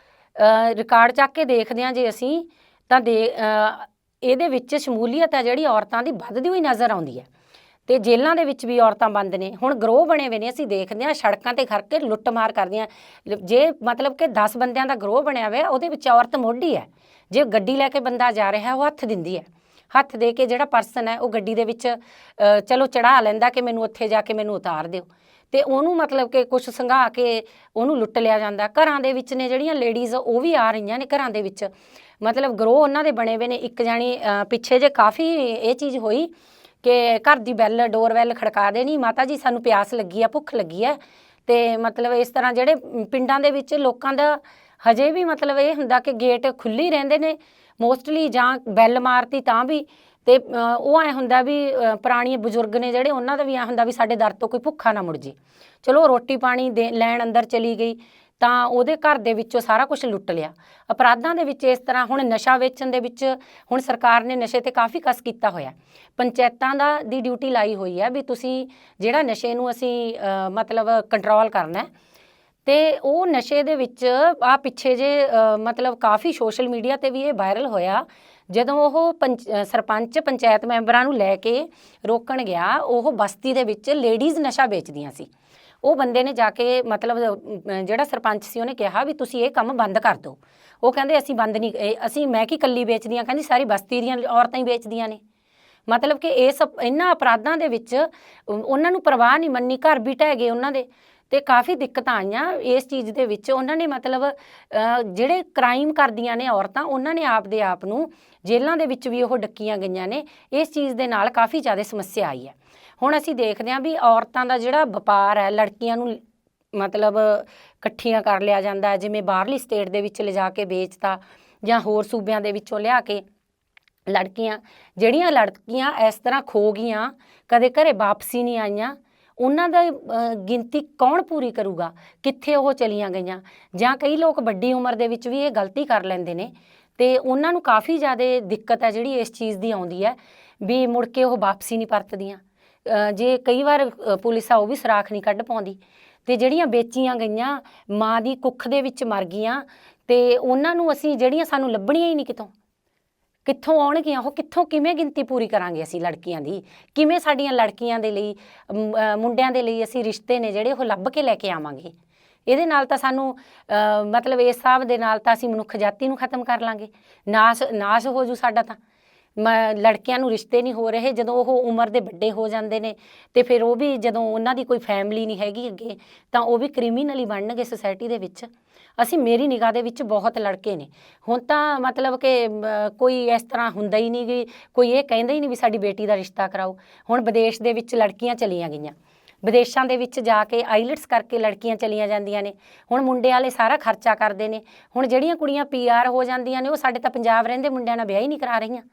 ਰਿਕਾਰਡ ਚੱਕ ਕੇ ਦੇਖਦੇ ਹਾਂ ਜੇ ਅਸੀਂ, ਤਾਂ ਦੇ ਇਹਦੇ ਵਿੱਚ ਸ਼ਮੂਲੀਅਤ ਹੈ ਜਿਹੜੀ ਔਰਤਾਂ ਦੀ ਵੱਧਦੀ ਹੋਈ ਨਜ਼ਰ ਆਉਂਦੀ ਹੈ। ਤੇ ਜੇਲ੍ਹਾਂ ਦੇ ਵਿੱਚ ਵੀ ਔਰਤਾਂ ਬੰਦ ਨੇ। ਹੁਣ ਗਰੋਹ ਬਣੇ ਹੋਏ ਨੇ, ਅਸੀਂ ਦੇਖਦੇ ਹਾਂ, ਸੜਕਾਂ ਤੇ ਖੜ ਕੇ ਲੁੱਟਮਾਰ ਕਰਦੀਆਂ ਲ- ਜੇ ਮਤਲਬ ਕਿ 10 ਬੰਦਿਆਂ ਦਾ ਗਰੋਹ ਬਣਿਆ ਹੋਇਆ, ਉਹਦੇ ਵਿੱਚ ਔਰਤ ਮੋਢੀ ਹੈ। ਜੇ ਗੱਡੀ ਲੈ ਕੇ ਬੰਦਾ ਜਾ ਰਿਹਾ, ਉਹ ਹੱਥ ਦਿੰਦੀ ਹੈ। ਹੱਥ ਦੇ ਕੇ ਜਿਹੜਾ ਪਰਸਨ ਹੈ ਉਹ ਗੱਡੀ ਦੇ ਵਿੱਚ ਚਲੋ ਚੜਾ ਲੈਂਦਾ ਕਿ ਮੈਨੂੰ ਉੱਥੇ ਜਾ ਕੇ ਮੈਨੂੰ ਉਤਾਰ ਦਿਓ। ਤੇ ਉਹਨੂੰ ਮਤਲਬ ਕਿ ਕੁਝ ਸੰਘਾ ਕੇ ਉਹਨੂੰ ਲੁੱਟ ਲਿਆ ਜਾਂਦਾ। ਘਰਾਂ ਦੇ ਵਿੱਚ ਨੇ ਜਿਹੜੀਆਂ ਲੇਡੀਜ਼ ਉਹ ਵੀ ਆ ਰਹੀਆਂ ਨੇ ਘਰਾਂ ਦੇ ਵਿੱਚ। ਮਤਲਬ ਗਰੋਹ ਉਹਨਾਂ ਦੇ ਬਣੇ ਹੋਏ ਨੇ। ਇੱਕ ਜਾਣੀ ਪਿੱਛੇ ਜੇ ਕਾਫੀ ਇਹ ਚੀਜ਼ ਹੋਈ ਕਿ ਘਰ ਦੀ ਬੈਲ ਡੋਰ ਬੈਲ ਖੜਕਾ ਦੇਣੀ। ਮਾਤਾ ਜੀ, ਸਾਨੂੰ ਪਿਆਸ ਲੱਗੀ ਆ, ਭੁੱਖ ਲੱਗੀ ਆ। ਤੇ ਮਤਲਬ ਇਸ ਤਰ੍ਹਾਂ ਜਿਹੜੇ ਪਿੰਡਾਂ ਦੇ ਵਿੱਚ ਲੋਕਾਂ ਦਾ ਹਜੇ ਵੀ ਮਤਲਬ ਇਹ ਹੁੰਦਾ ਕਿ ਗੇਟ ਖੁੱਲੀ ਰਹਿੰਦੇ ਨੇ ਮੋਸਟਲੀ ਜਾਂ ਬੈਲ ਮਾਰਤੀ ਤਾਂ ਵੀ, ਤੇ ਉਹ ਐ ਹੁੰਦਾ ਵੀ ਪੁਰਾਣੀ ਬਜ਼ੁਰਗ ਨੇ ਜਿਹੜੇ ਉਹਨਾਂ ਦਾ ਵੀ ਐ ਹੁੰਦਾ ਵੀ ਸਾਡੇ ਦਰ ਤੋਂ ਕੋਈ ਭੁੱਖਾ ਨਾ ਮੁੜ ਜੇ। ਚਲੋ ਰੋਟੀ ਪਾਣੀ ਦੇ ਲੈਣ ਅੰਦਰ ਚਲੀ ਗਈ, ਤਾਂ ਉਹਦੇ ਘਰ ਦੇ ਵਿੱਚੋਂ ਸਾਰਾ ਕੁਝ ਲੁੱਟ ਲਿਆ। ਅਪਰਾਧਾਂ ਦੇ ਵਿੱਚ ਇਸ ਤਰ੍ਹਾਂ ਹੁਣ ਨਸ਼ਾ ਵੇਚਣ ਦੇ ਵਿੱਚ ਹੁਣ ਸਰਕਾਰ ਨੇ ਨਸ਼ੇ ਤੇ ਕਾਫੀ ਕਸ ਕੀਤਾ ਹੋਇਆ। ਪੰਚਾਇਤਾਂ ਦਾ ਦੀ ਡਿਊਟੀ ਲਾਈ ਹੋਈ ਹੈ ਵੀ ਤੁਸੀਂ ਜਿਹੜਾ ਨਸ਼ੇ ਨੂੰ ਅਸੀਂ ਮਤਲਬ ਕੰਟਰੋਲ ਕਰਨਾ ਹੈ ਤੇ ਉਹ ਨਸ਼ੇ ਦੇ ਵਿੱਚ ਆ ਪਿੱਛੇ ਜੇ ਮਤਲਬ ਕਾਫੀ ਸੋਸ਼ਲ ਮੀਡੀਆ ਤੇ ਵੀ ਇਹ ਵਾਇਰਲ ਹੋਇਆ। ਜਦੋਂ ਉਹ ਪੰਚ- ਸਰਪੰਚ, ਪੰਚਾਇਤ ਮੈਂਬਰਾਂ ਨੂੰ ਲੈ ਕੇ ਰੋਕਣ ਗਿਆ, ਉਹ ਬਸਤੀ ਦੇ ਵਿੱਚ ਲੇਡੀਜ਼ ਨਸ਼ਾ ਵੇਚਦੀਆਂ ਸੀ। ਉਹ ਬੰਦੇ ਨੇ ਜਾ ਕੇ ਮਤਲਬ ਜਿਹੜਾ ਸਰਪੰਚ ਸੀ ਉਹਨੇ ਕਿਹਾ ਵੀ ਤੁਸੀਂ ਇਹ ਕੰਮ ਬੰਦ ਕਰ ਦਿਓ। ਉਹ ਕਹਿੰਦੇ ਅਸੀਂ ਬੰਦ ਨਹੀਂ ਅਸੀਂ, ਮੈਂ ਕੀ ਕੱਲੀ ਵੇਚਦੀਆਂ ਕਹਿੰਦੀ ਸਾਰੀ ਬਸਤੀ ਦੀਆਂ ਔਰਤਾਂ ਹੀ ਵੇਚਦੀਆਂ ਨੇ। ਮਤਲਬ ਕਿ ਇਸ ਇਹਨਾਂ ਅਪਰਾਧਾਂ ਦੇ ਵਿੱਚ ਉਹਨਾਂ ਨੂੰ ਪਰਵਾਹ ਨਹੀਂ ਮੰਨੀ, ਘਰ ਵੀ ਢਹਿ ਗਏ ਉਹਨਾਂ ਦੇ ਤੇ ਕਾਫੀ ਦਿੱਕਤਾਂ ਆਈਆਂ ਇਸ ਚੀਜ਼ ਦੇ ਵਿੱਚ। ਉਹਨਾਂ ਨੇ ਮਤਲਬ ਜਿਹੜੇ ਕ੍ਰਾਈਮ ਕਰਦੀਆਂ ਨੇ ਔਰਤਾਂ, ਉਹਨਾਂ ਨੇ ਆਪ ਦੇ ਆਪ ਨੂੰ ਜੇਲ੍ਹਾਂ ਦੇ ਵਿੱਚ ਵੀ ਉਹ ਡੱਕੀਆਂ ਗਈਆਂ ਨੇ। ਇਸ ਚੀਜ਼ ਦੇ ਨਾਲ ਕਾਫੀ ਜ਼ਿਆਦਾ ਸਮੱਸਿਆ ਆਈ ਹੈ। ਹੁਣ ਅਸੀਂ ਦੇਖਦੇ ਹਾਂ ਵੀ ਔਰਤਾਂ ਦਾ ਜਿਹੜਾ ਵਪਾਰ ਹੈ, ਲੜਕੀਆਂ ਨੂੰ ਮਤਲਬ ਇਕੱਠੀਆਂ ਕਰ ਲਿਆ ਜਾਂਦਾ ਜਿਵੇਂ ਬਾਹਰਲੀ ਸਟੇਟ ਦੇ ਵਿੱਚ ਲਿਜਾ ਕੇ ਵੇਚਤਾ ਜਾਂ ਹੋਰ ਸੂਬਿਆਂ ਦੇ ਵਿੱਚੋਂ ਲਿਆ ਕੇ ਲੜਕੀਆਂ, ਜਿਹੜੀਆਂ ਲੜਕੀਆਂ ਇਸ ਤਰ੍ਹਾਂ ਖੋ ਗਈਆਂ, ਕਦੇ ਘਰੇ ਵਾਪਸੀ ਨਹੀਂ ਆਈਆਂ, ਉਹਨਾਂ ਦਾ ਗਿਣਤੀ ਕੌਣ ਪੂਰੀ ਕਰੂਗਾ? ਕਿੱਥੇ ਉਹ ਚਲੀਆਂ ਗਈਆਂ? ਜਾਂ ਕਈ ਲੋਕ ਵੱਡੀ ਉਮਰ ਦੇ ਵਿੱਚ ਵੀ ਇਹ ਗਲਤੀ ਕਰ ਲੈਂਦੇ ਨੇ, ਤੇ ਉਹਨਾਂ ਨੂੰ ਕਾਫੀ ਜ਼ਿਆਦਾ ਦਿੱਕਤ ਹੈ ਜਿਹੜੀ ਇਸ ਚੀਜ਼ ਦੀ ਆਉਂਦੀ ਹੈ, ਵੀ ਮੁੜ ਕੇ ਉਹ ਵਾਪਸੀ ਨਹੀਂ ਪਰਤਦੀਆਂ। ਜੇ ਕਈ ਵਾਰ ਪੁਲਿਸ ਆ ਉਹ ਵੀ ਸੁਰਾਖ ਨਹੀਂ ਕੱਢ ਪਾਉਂਦੀ। ਤੇ ਜਿਹੜੀਆਂ ਵੇਚੀਆਂ ਗਈਆਂ, ਮਾਂ ਦੀ ਕੁੱਖ ਦੇ ਵਿੱਚ ਮਰ ਗਈਆਂ, ਤੇ ਉਹਨਾਂ ਨੂੰ ਅਸੀਂ ਜਿਹੜੀਆਂ ਸਾਨੂੰ ਲੱਭਣੀਆਂ ਹੀ ਨਹੀਂ ਕਿਤੋਂ ਕਿੱਥੋਂ ਆਉਣਗੀਆਂ, ਉਹ ਕਿੱਥੋਂ ਕਿਵੇਂ ਗਿਣਤੀ ਪੂਰੀ ਕਰਾਂਗੇ ਅਸੀਂ ਲੜਕੀਆਂ ਦੀ? ਕਿਵੇਂ ਸਾਡੀਆਂ ਲੜਕੀਆਂ ਦੇ ਲਈ ਮੁੰਡਿਆਂ ਦੇ ਲਈ ਅਸੀਂ ਰਿਸ਼ਤੇ ਨੇ ਜਿਹੜੇ ਉਹ ਲੱਭ ਕੇ ਲੈ ਕੇ ਆਵਾਂਗੇ? ਇਹਦੇ ਨਾਲ ਤਾਂ ਸਾਨੂੰ ਮਤਲਬ ਇਸ ਹਿਸਾਬ ਦੇ ਨਾਲ ਤਾਂ ਅਸੀਂ ਮਨੁੱਖ ਜਾਤੀ ਨੂੰ ਖਤਮ ਕਰ ਲਾਂਗੇ। ਨਾਸ਼ ਨਾਸ਼ ਹੋ ਜੂ ਸਾਡਾ ਤਾਂ। ਮ- ਲੜਕਿਆਂ ਨੂੰ ਰਿਸ਼ਤੇ ਨਹੀਂ ਹੋ ਰਹੇ, ਜਦੋਂ ਉਹ ਉਮਰ ਦੇ ਵੱਡੇ ਹੋ ਜਾਂਦੇ ਨੇ ਤੇ ਫਿਰ ਉਹ ਵੀ ਜਦੋਂ ਉਹਨਾਂ ਦੀ ਕੋਈ ਫੈਮਿਲੀ ਨਹੀਂ ਹੈਗੀ ਅੱਗੇ, ਤਾਂ ਉਹ ਵੀ ਕ੍ਰਿਮੀਨਲੀ ਬਣਨਗੇ ਸੋਸਾਇਟੀ ਦੇ ਵਿੱਚ। ਅਸੀਂ ਮੇਰੀ ਨਿਗਾਹ ਦੇ ਵਿੱਚ ਬਹੁਤ ਲੜਕੇ ਨੇ। ਹੁਣ ਤਾਂ ਮਤਲਬ ਕਿ ਕੋਈ ਇਸ ਤਰ੍ਹਾਂ ਹੁੰਦਾ ਹੀ ਨਹੀਂ ਵੀ ਕੋਈ ਇਹ ਕਹਿੰਦਾ ਹੀ ਨਹੀਂ ਵੀ ਸਾਡੀ ਬੇਟੀ ਦਾ ਰਿਸ਼ਤਾ ਕਰਾਓ। ਹੁਣ ਵਿਦੇਸ਼ ਦੇ ਵਿੱਚ ਲੜਕੀਆਂ ਚਲੀਆਂ ਗਈਆਂ। ਵਿਦੇਸ਼ਾਂ ਦੇ ਵਿੱਚ ਜਾ ਕੇ ਆਈਲਟਸ ਕਰਕੇ ਲੜਕੀਆਂ ਚਲੀਆਂ ਜਾਂਦੀਆਂ ਨੇ। ਹੁਣ ਮੁੰਡੇ ਵਾਲੇ ਸਾਰਾ ਖਰਚਾ ਕਰਦੇ ਨੇ। ਹੁਣ ਜਿਹੜੀਆਂ ਕੁੜੀਆਂ ਪੀਆਰ ਹੋ ਜਾਂਦੀਆਂ ਨੇ, ਉਹ ਸਾਡੇ ਤਾਂ ਪੰਜਾਬ ਰਹਿੰਦੇ ਮੁੰਡਿਆਂ ਨਾਲ ਵਿਆਹ ਹੀ ਨਹੀਂ ਕਰਾ ਰਹੀਆਂ।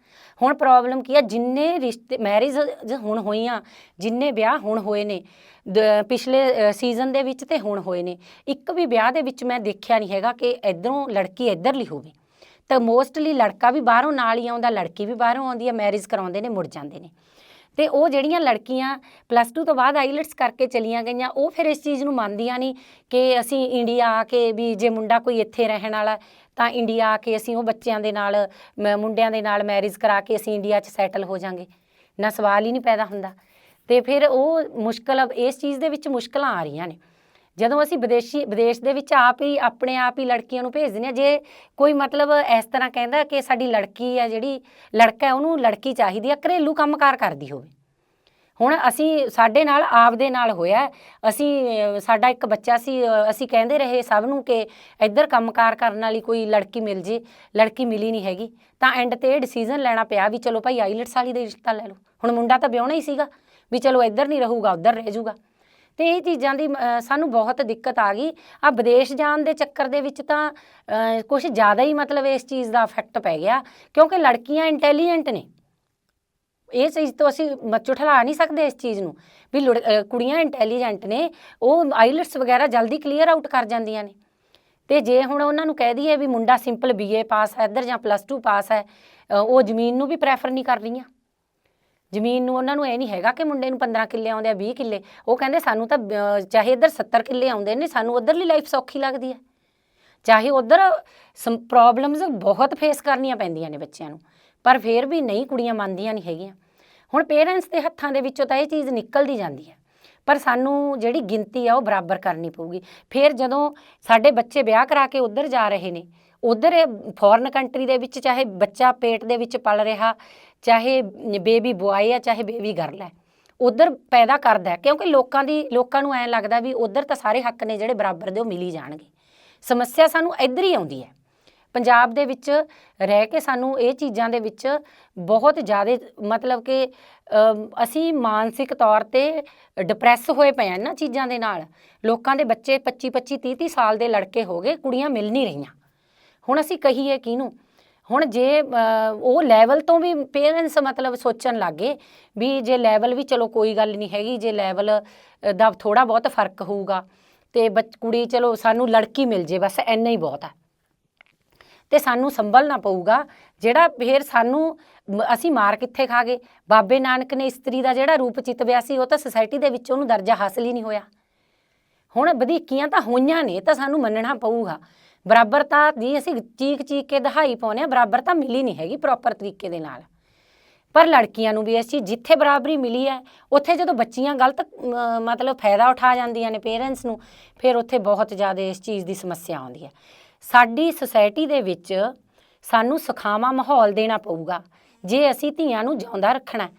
ਹੁਣ ਪ੍ਰੋਬਲਮ ਕੀ ਆ? ਜਿੰਨੇ ਰਿਸ਼ਤੇ ਮੈਰਿਜ ਹੁਣ ਹੋਈਆਂ, ਜਿੰਨੇ ਵਿਆਹ ਹੁਣ ਹੋਏ ਨੇ, ਦ- ਪਿਛਲੇ ਸੀਜ਼ਨ ਦੇ ਵਿੱਚ ਤੇ ਹੁਣ ਹੋਏ ਨੇ। ਇੱਕ ਵੀ ਵਿਆਹ ਦੇ ਵਿੱਚ ਮੈਂ ਦੇਖਿਆ ਨਹੀਂ ਹੈਗਾ ਕਿ ਇਧਰੋਂ ਲੜਕੀ ਇੱਧਰਲੀ ਹੋਵੇ। ਤਾਂ ਮੋਸਟਲੀ ਲੜਕਾ ਵੀ ਬਾਹਰੋਂ ਨਾਲ ਹੀ ਆਉਂਦਾ, ਲੜਕੀ ਵੀ ਬਾਹਰੋਂ ਆਉਂਦੀ ਹੈ ਮੈਰਿਜ ਕਰਾਉਂਦੇ ਨੇ, ਮੁੜ ਜਾਂਦੇ ਨੇ। ਤੇ ਉਹ ਜਿਹੜੀਆਂ ਲੜਕੀਆਂ ਪਲੱਸ 2 ਤੋਂ ਬਾਅਦ ਆਈਲਟਸ ਕਰਕੇ ਚਲੀਆਂ ਗਈਆਂ, ਉਹ ਫਿਰ ਇਸ ਚੀਜ਼ ਨੂੰ ਮੰਨਦੀਆਂ ਨਹੀਂ ਕਿ ਅਸੀਂ ਇੰਡੀਆ ਆ ਕੇ ਵੀ ਜੇ ਮੁੰਡਾ ਕੋਈ ਇੱਥੇ ਰਹਿਣ ਵਾਲਾ ਤਾਂ ਇੰਡੀਆ ਆ ਕੇ ਅਸੀਂ ਉਹ ਬੱਚਿਆਂ ਦੇ ਨਾਲ, ਮ- ਮੁੰਡਿਆਂ ਦੇ ਨਾਲ ਮੈਰਿਜ ਕਰਾ ਕੇ ਅਸੀਂ ਇੰਡੀਆ 'ਚ ਸੈਟਲ ਹੋ ਜਾਾਂਗੇ। ਨਾ ਸਵਾਲ ਹੀ ਨਹੀਂ ਪੈਦਾ ਹੁੰਦਾ। ਤੇ ਫਿਰ ਉਹ ਮੁਸ਼ਕਲ, ਇਸ ਚੀਜ਼ ਦੇ ਵਿੱਚ ਮੁਸ਼ਕਲਾਂ ਆ ਰਹੀਆਂ ਨੇ। ਜਦੋਂ ਅਸੀਂ ਵਿਦੇਸ਼ੀ, ਵਿਦੇਸ਼ ਦੇ ਵਿੱਚ ਆਪ ਹੀ, ਆਪਣੇ ਆਪ ਹੀ ਲੜਕੀਆਂ ਨੂੰ ਭੇਜ ਦਿੰਦੇ ਹਾਂ, ਜੇ ਕੋਈ ਮਤਲਬ ਇਸ ਤਰ੍ਹਾਂ ਕਹਿੰਦਾ ਕਿ ਸਾਡੀ ਲੜਕੀ ਆ ਜਿਹੜੀ ਲੜਕਾ ਹੈ, ਉਹਨੂੰ ਲੜਕੀ ਚਾਹੀਦੀ ਹੈ ਘਰੇਲੂ ਕੰਮਕਾਰ ਕਰਦੀ ਹੋਵੇ। ਹੁਣ ਅਸੀਂ ਸਾਡੇ ਨਾਲ ਆਪ ਦੇ ਨਾਲ ਹੋਇਆ ਅਸੀਂ ਸਾਡਾ ਇੱਕ ਬੱਚਾ ਸੀ ਅਸੀਂ ਕਹਿੰਦੇ ਰਹੇ ਸਭ ਨੂੰ ਕਿ ਇੱਧਰ ਕੰਮਕਾਰ ਕਰਨ ਵਾਲੀ ਕੋਈ ਲੜਕੀ ਮਿਲ ਜੇ, ਲੜਕੀ ਮਿਲੀ ਨਹੀਂ ਹੈਗੀ, ਤਾਂ ਐਂਡ ਤੇ ਇਹ ਡਿਸੀਜਨ ਲੈਣਾ ਪਿਆ ਵੀ ਚਲੋ ਭਾਈ, ਆਈਲਟਸ ਵਾਲੀ ਦਾ ਰਿਸ਼ਤਾ ਲੈ ਲਓ। ਹੁਣ ਮੁੰਡਾ ਤਾਂ ਵਿਆਹਣਾ ਹੀ ਸੀਗਾ, ਵੀ ਚਲੋ ਇੱਧਰ ਨਹੀਂ ਰਹੂਗਾ, ਉੱਧਰ ਰਹਿ ਜਾਊਗਾ ਤੇ ਇਹ ਚੀਜ਼ਾਂ ਦੀ ਸਾਨੂੰ ਬਹੁਤ ਦਿੱਕਤ ਆ ਗਈ। ਆ ਵਿਦੇਸ਼ ਜਾਣ ਦੇ ਚੱਕਰ ਦੇ ਵਿੱਚ ਤਾਂ ਕੁਝ ਜ਼ਿਆਦਾ ਹੀ ਮਤਲਬ ਇਸ ਚੀਜ਼ ਦਾ ਇਫੈਕਟ ਪੈ ਗਿਆ, ਕਿਉਂਕਿ ਲੜਕੀਆਂ ਇੰਟੈਲੀਜੈਂਟ ਨੇ। ਇਹ ਚੀਜ਼ ਤੋਂ ਅਸੀਂ ਮੱਚੋ ਠਲਾ ਨਹੀਂ ਸਕਦੇ ਇਸ ਚੀਜ਼ ਨੂੰ, ਵੀ ਲੁੜ- ਕੁੜੀਆਂ ਇੰਟੈਲੀਜੈਂਟ ਨੇ, ਉਹ ਆਈਲਟਸ ਵਗੈਰਾ ਜਲਦੀ ਕਲੀਅਰ ਆਊਟ ਕਰ ਜਾਂਦੀਆਂ ਨੇ। ਤੇ ਜੇ ਹੁਣ ਉਹਨਾਂ ਨੂੰ ਕਹਿ ਦਈਏ ਵੀ ਮੁੰਡਾ ਸਿੰਪਲ ਬੀਏ ਪਾਸ ਹੈ, ਇੱਧਰ ਜਾਂ ਪਲੱਸ 2 ਪਾਸ ਹੈ ਉਹ ਜ਼ਮੀਨ ਨੂੰ ਵੀ ਪ੍ਰੈਫਰ ਨਹੀਂ ਕਰ ਰਹੀਆਂ। ਜ਼ਮੀਨ ਨੂੰ ਉਹਨਾਂ ਨੂੰ ਇਹ ਨਹੀਂ ਹੈਗਾ ਕਿ ਮੁੰਡੇ ਨੂੰ 15 ਕਿੱਲੇ ਆਉਂਦੇ ਆ 20 ਕਿੱਲੇ। ਉਹ ਕਹਿੰਦੇ ਸਾਨੂੰ ਤਾਂ ਚਾਹੇ ਇੱਧਰ 70 ਕਿੱਲੇ ਆਉਂਦੇ ਨੇ, ਸਾਨੂੰ ਉਧਰਲੀ ਲਾਈਫ ਸੌਖੀ ਲੱਗਦੀ ਹੈ। ਚਾਹੇ ਉਧਰ ਪ੍ਰੋਬਲਮਸ ਬਹੁਤ ਫੇਸ ਕਰਨੀਆਂ ਪੈਂਦੀਆਂ ਨੇ ਬੱਚਿਆਂ ਨੂੰ, ਪਰ ਫਿਰ ਵੀ ਨਹੀਂ ਕੁੜੀਆਂ ਮੰਨਦੀਆਂ ਨਹੀਂ ਹੈਗੀਆਂ। ਹੁਣ ਪੇਰੈਂਟਸ ਦੇ ਹੱਥਾਂ ਦੇ ਵਿੱਚੋਂ ਤਾਂ ਇਹ ਚੀਜ਼ ਨਿਕਲਦੀ ਜਾਂਦੀ ਹੈ, ਪਰ ਸਾਨੂੰ ਜਿਹੜੀ ਗਿਣਤੀ ਆ ਉਹ ਬਰਾਬਰ ਕਰਨੀ ਪਊਗੀ। ਫਿਰ ਜਦੋਂ ਸਾਡੇ ਬੱਚੇ ਵਿਆਹ ਕਰਾ ਕੇ ਉੱਧਰ ਜਾ ਰਹੇ ਨੇ ਉਧਰ ਫੋਰਨ ਕੰਟਰੀ ਦੇ ਵਿੱਚ ਚਾਹੇ ਬੱਚਾ ਪੇਟ ਦੇ ਵਿੱਚ ਪਲ ਰਿਹਾ, ਚਾਹੇ ਬੇਬੀ ਬੁਆਏ ਆ, ਚਾਹੇ ਬੇਬੀ ਗਰਲ ਹੈ ਉਧਰ ਪੈਦਾ ਕਰਦਾ ਕਿਉਂਕਿ ਲੋਕਾਂ ਦੀ, ਲੋਕਾਂ ਨੂੰ ਐਂ ਲੱਗਦਾ ਵੀ ਉਧਰ ਤਾਂ ਸਾਰੇ ਹੱਕ ਨੇ ਜਿਹੜੇ ਬਰਾਬਰ ਦੇ ਉਹ ਮਿਲ ਹੀ ਜਾਣਗੇ। ਸਮੱਸਿਆ ਸਾਨੂੰ ਇੱਧਰ ਹੀ ਆਉਂਦੀ ਹੈ। ਪੰਜਾਬ ਦੇ ਵਿੱਚ ਰਹਿ ਕੇ ਸਾਨੂੰ ਇਹ ਚੀਜ਼ਾਂ ਦੇ ਵਿੱਚ ਬਹੁਤ ਜ਼ਿਆਦਾ ਮਤਲਬ ਕਿ ਅਸੀਂ ਮਾਨਸਿਕ ਤੌਰ ਤੇ ਡਿਪਰੈਸ ਹੋਏ ਪਏ ਆ ਇਹਨਾਂ ਚੀਜ਼ਾਂ ਦੇ ਨਾਲ। ਲੋਕਾਂ ਦੇ ਬੱਚੇ 25 25 30 30 ਸਾਲ ਦੇ ਲੜਕੇ ਹੋ ਗਏ, ਕੁੜੀਆਂ ਮਿਲ ਨਹੀਂ ਰਹੀਆਂ। ਹੁਣ ਅਸੀਂ ਕਹੀਏ ਕਿਹਨੂੰ? ਹੁਣ ਜੇ ਉਹ ਲੈਵਲ ਤੋਂ ਵੀ ਪੇਰੈਂਟਸ ਮਤਲਬ ਸੋਚਣ ਲੱਗੇ ਵੀ ਜੇ ਲੈਵਲ ਵੀ ਚਲੋ ਕੋਈ ਗੱਲ ਨਹੀਂ ਹੈਗੀ, ਜੇ ਲੈਵਲ ਦਾ ਥੋੜਾ ਬਹੁਤ ਫ਼ਰਕ ਹੋਊਗਾ ਤੇ ਬੱਚ- ਕੁੜੀ ਚਲੋ ਸਾਨੂੰ ਲੜਕੀ ਮਿਲ ਜੇ, ਬਸ ਇੰਨਾ ਹੀ ਬਹੁਤ ਆ। ਤੇ ਸਾਨੂੰ ਸੰਭਲਣਾ ਪਊਗਾ, ਜਿਹੜਾ ਫਿਰ ਸਾਨੂੰ ਅਸੀਂ ਮਾਰ ਕਿੱਥੇ ਖਾ ਗਏ? ਬਾਬੇ ਨਾਨਕ ਨੇ ਇਸਤਰੀ ਦਾ ਜਿਹੜਾ ਰੂਪ ਚਿਤਵਿਆ ਸੀ, ਉਹ ਤਾਂ ਸੁਸਾਇਟੀ ਦੇ ਵਿੱਚ ਉਹਨੂੰ ਦਰਜਾ ਹਾਸਲ ਹੀ ਨਹੀਂ ਹੋਇਆ। ਹੁਣ ਵਧੀਕੀਆਂ ਤਾਂ ਹੋਈਆਂ ਨੇ, ਤਾਂ ਸਾਨੂੰ ਮੰਨਣਾ ਪਊਗਾ। ਬਰਾਬਰਤਾ ਦੀ ਅਸੀਂ ਚੀਕ ਚੀਕ ਕੇ ਦਹਾਈ ਪਾਉਂਦੇ ਹਾਂ ਬਰਾਬਰਤਾ ਮਿਲੀ ਨਹੀਂ ਹੈਗੀ ਪ੍ਰੋਪਰ ਤਰੀਕੇ ਦੇ ਨਾਲ ਪਰ ਲੜਕੀਆਂ ਨੂੰ ਵੀ ਇਸ ਚੀਜ਼, ਜਿੱਥੇ ਬਰਾਬਰੀ ਮਿਲੀ ਹੈ, ਉੱਥੇ ਜਦੋਂ ਬੱਚੀਆਂ ਗਲਤ ਮਤਲਬ ਫਾਇਦਾ ਉਠਾ ਜਾਂਦੀਆਂ ਨੇ ਪੇਰੈਂਟਸ ਨੂੰ, ਫਿਰ ਉੱਥੇ ਬਹੁਤ ਜ਼ਿਆਦਾ ਇਸ ਚੀਜ਼ ਦੀ ਸਮੱਸਿਆ ਆਉਂਦੀ ਹੈ ਸਾਡੀ ਸੁਸਾਇਟੀ ਦੇ ਵਿੱਚ ਸਾਨੂੰ ਸੁਖਾਵਾਂ ਮਾਹੌਲ ਦੇਣਾ ਪਊਗਾ, ਜੇ ਅਸੀਂ ਧੀਆਂ ਨੂੰ ਜਿਉਂਦਾ ਰੱਖਣਾ ਹੈ।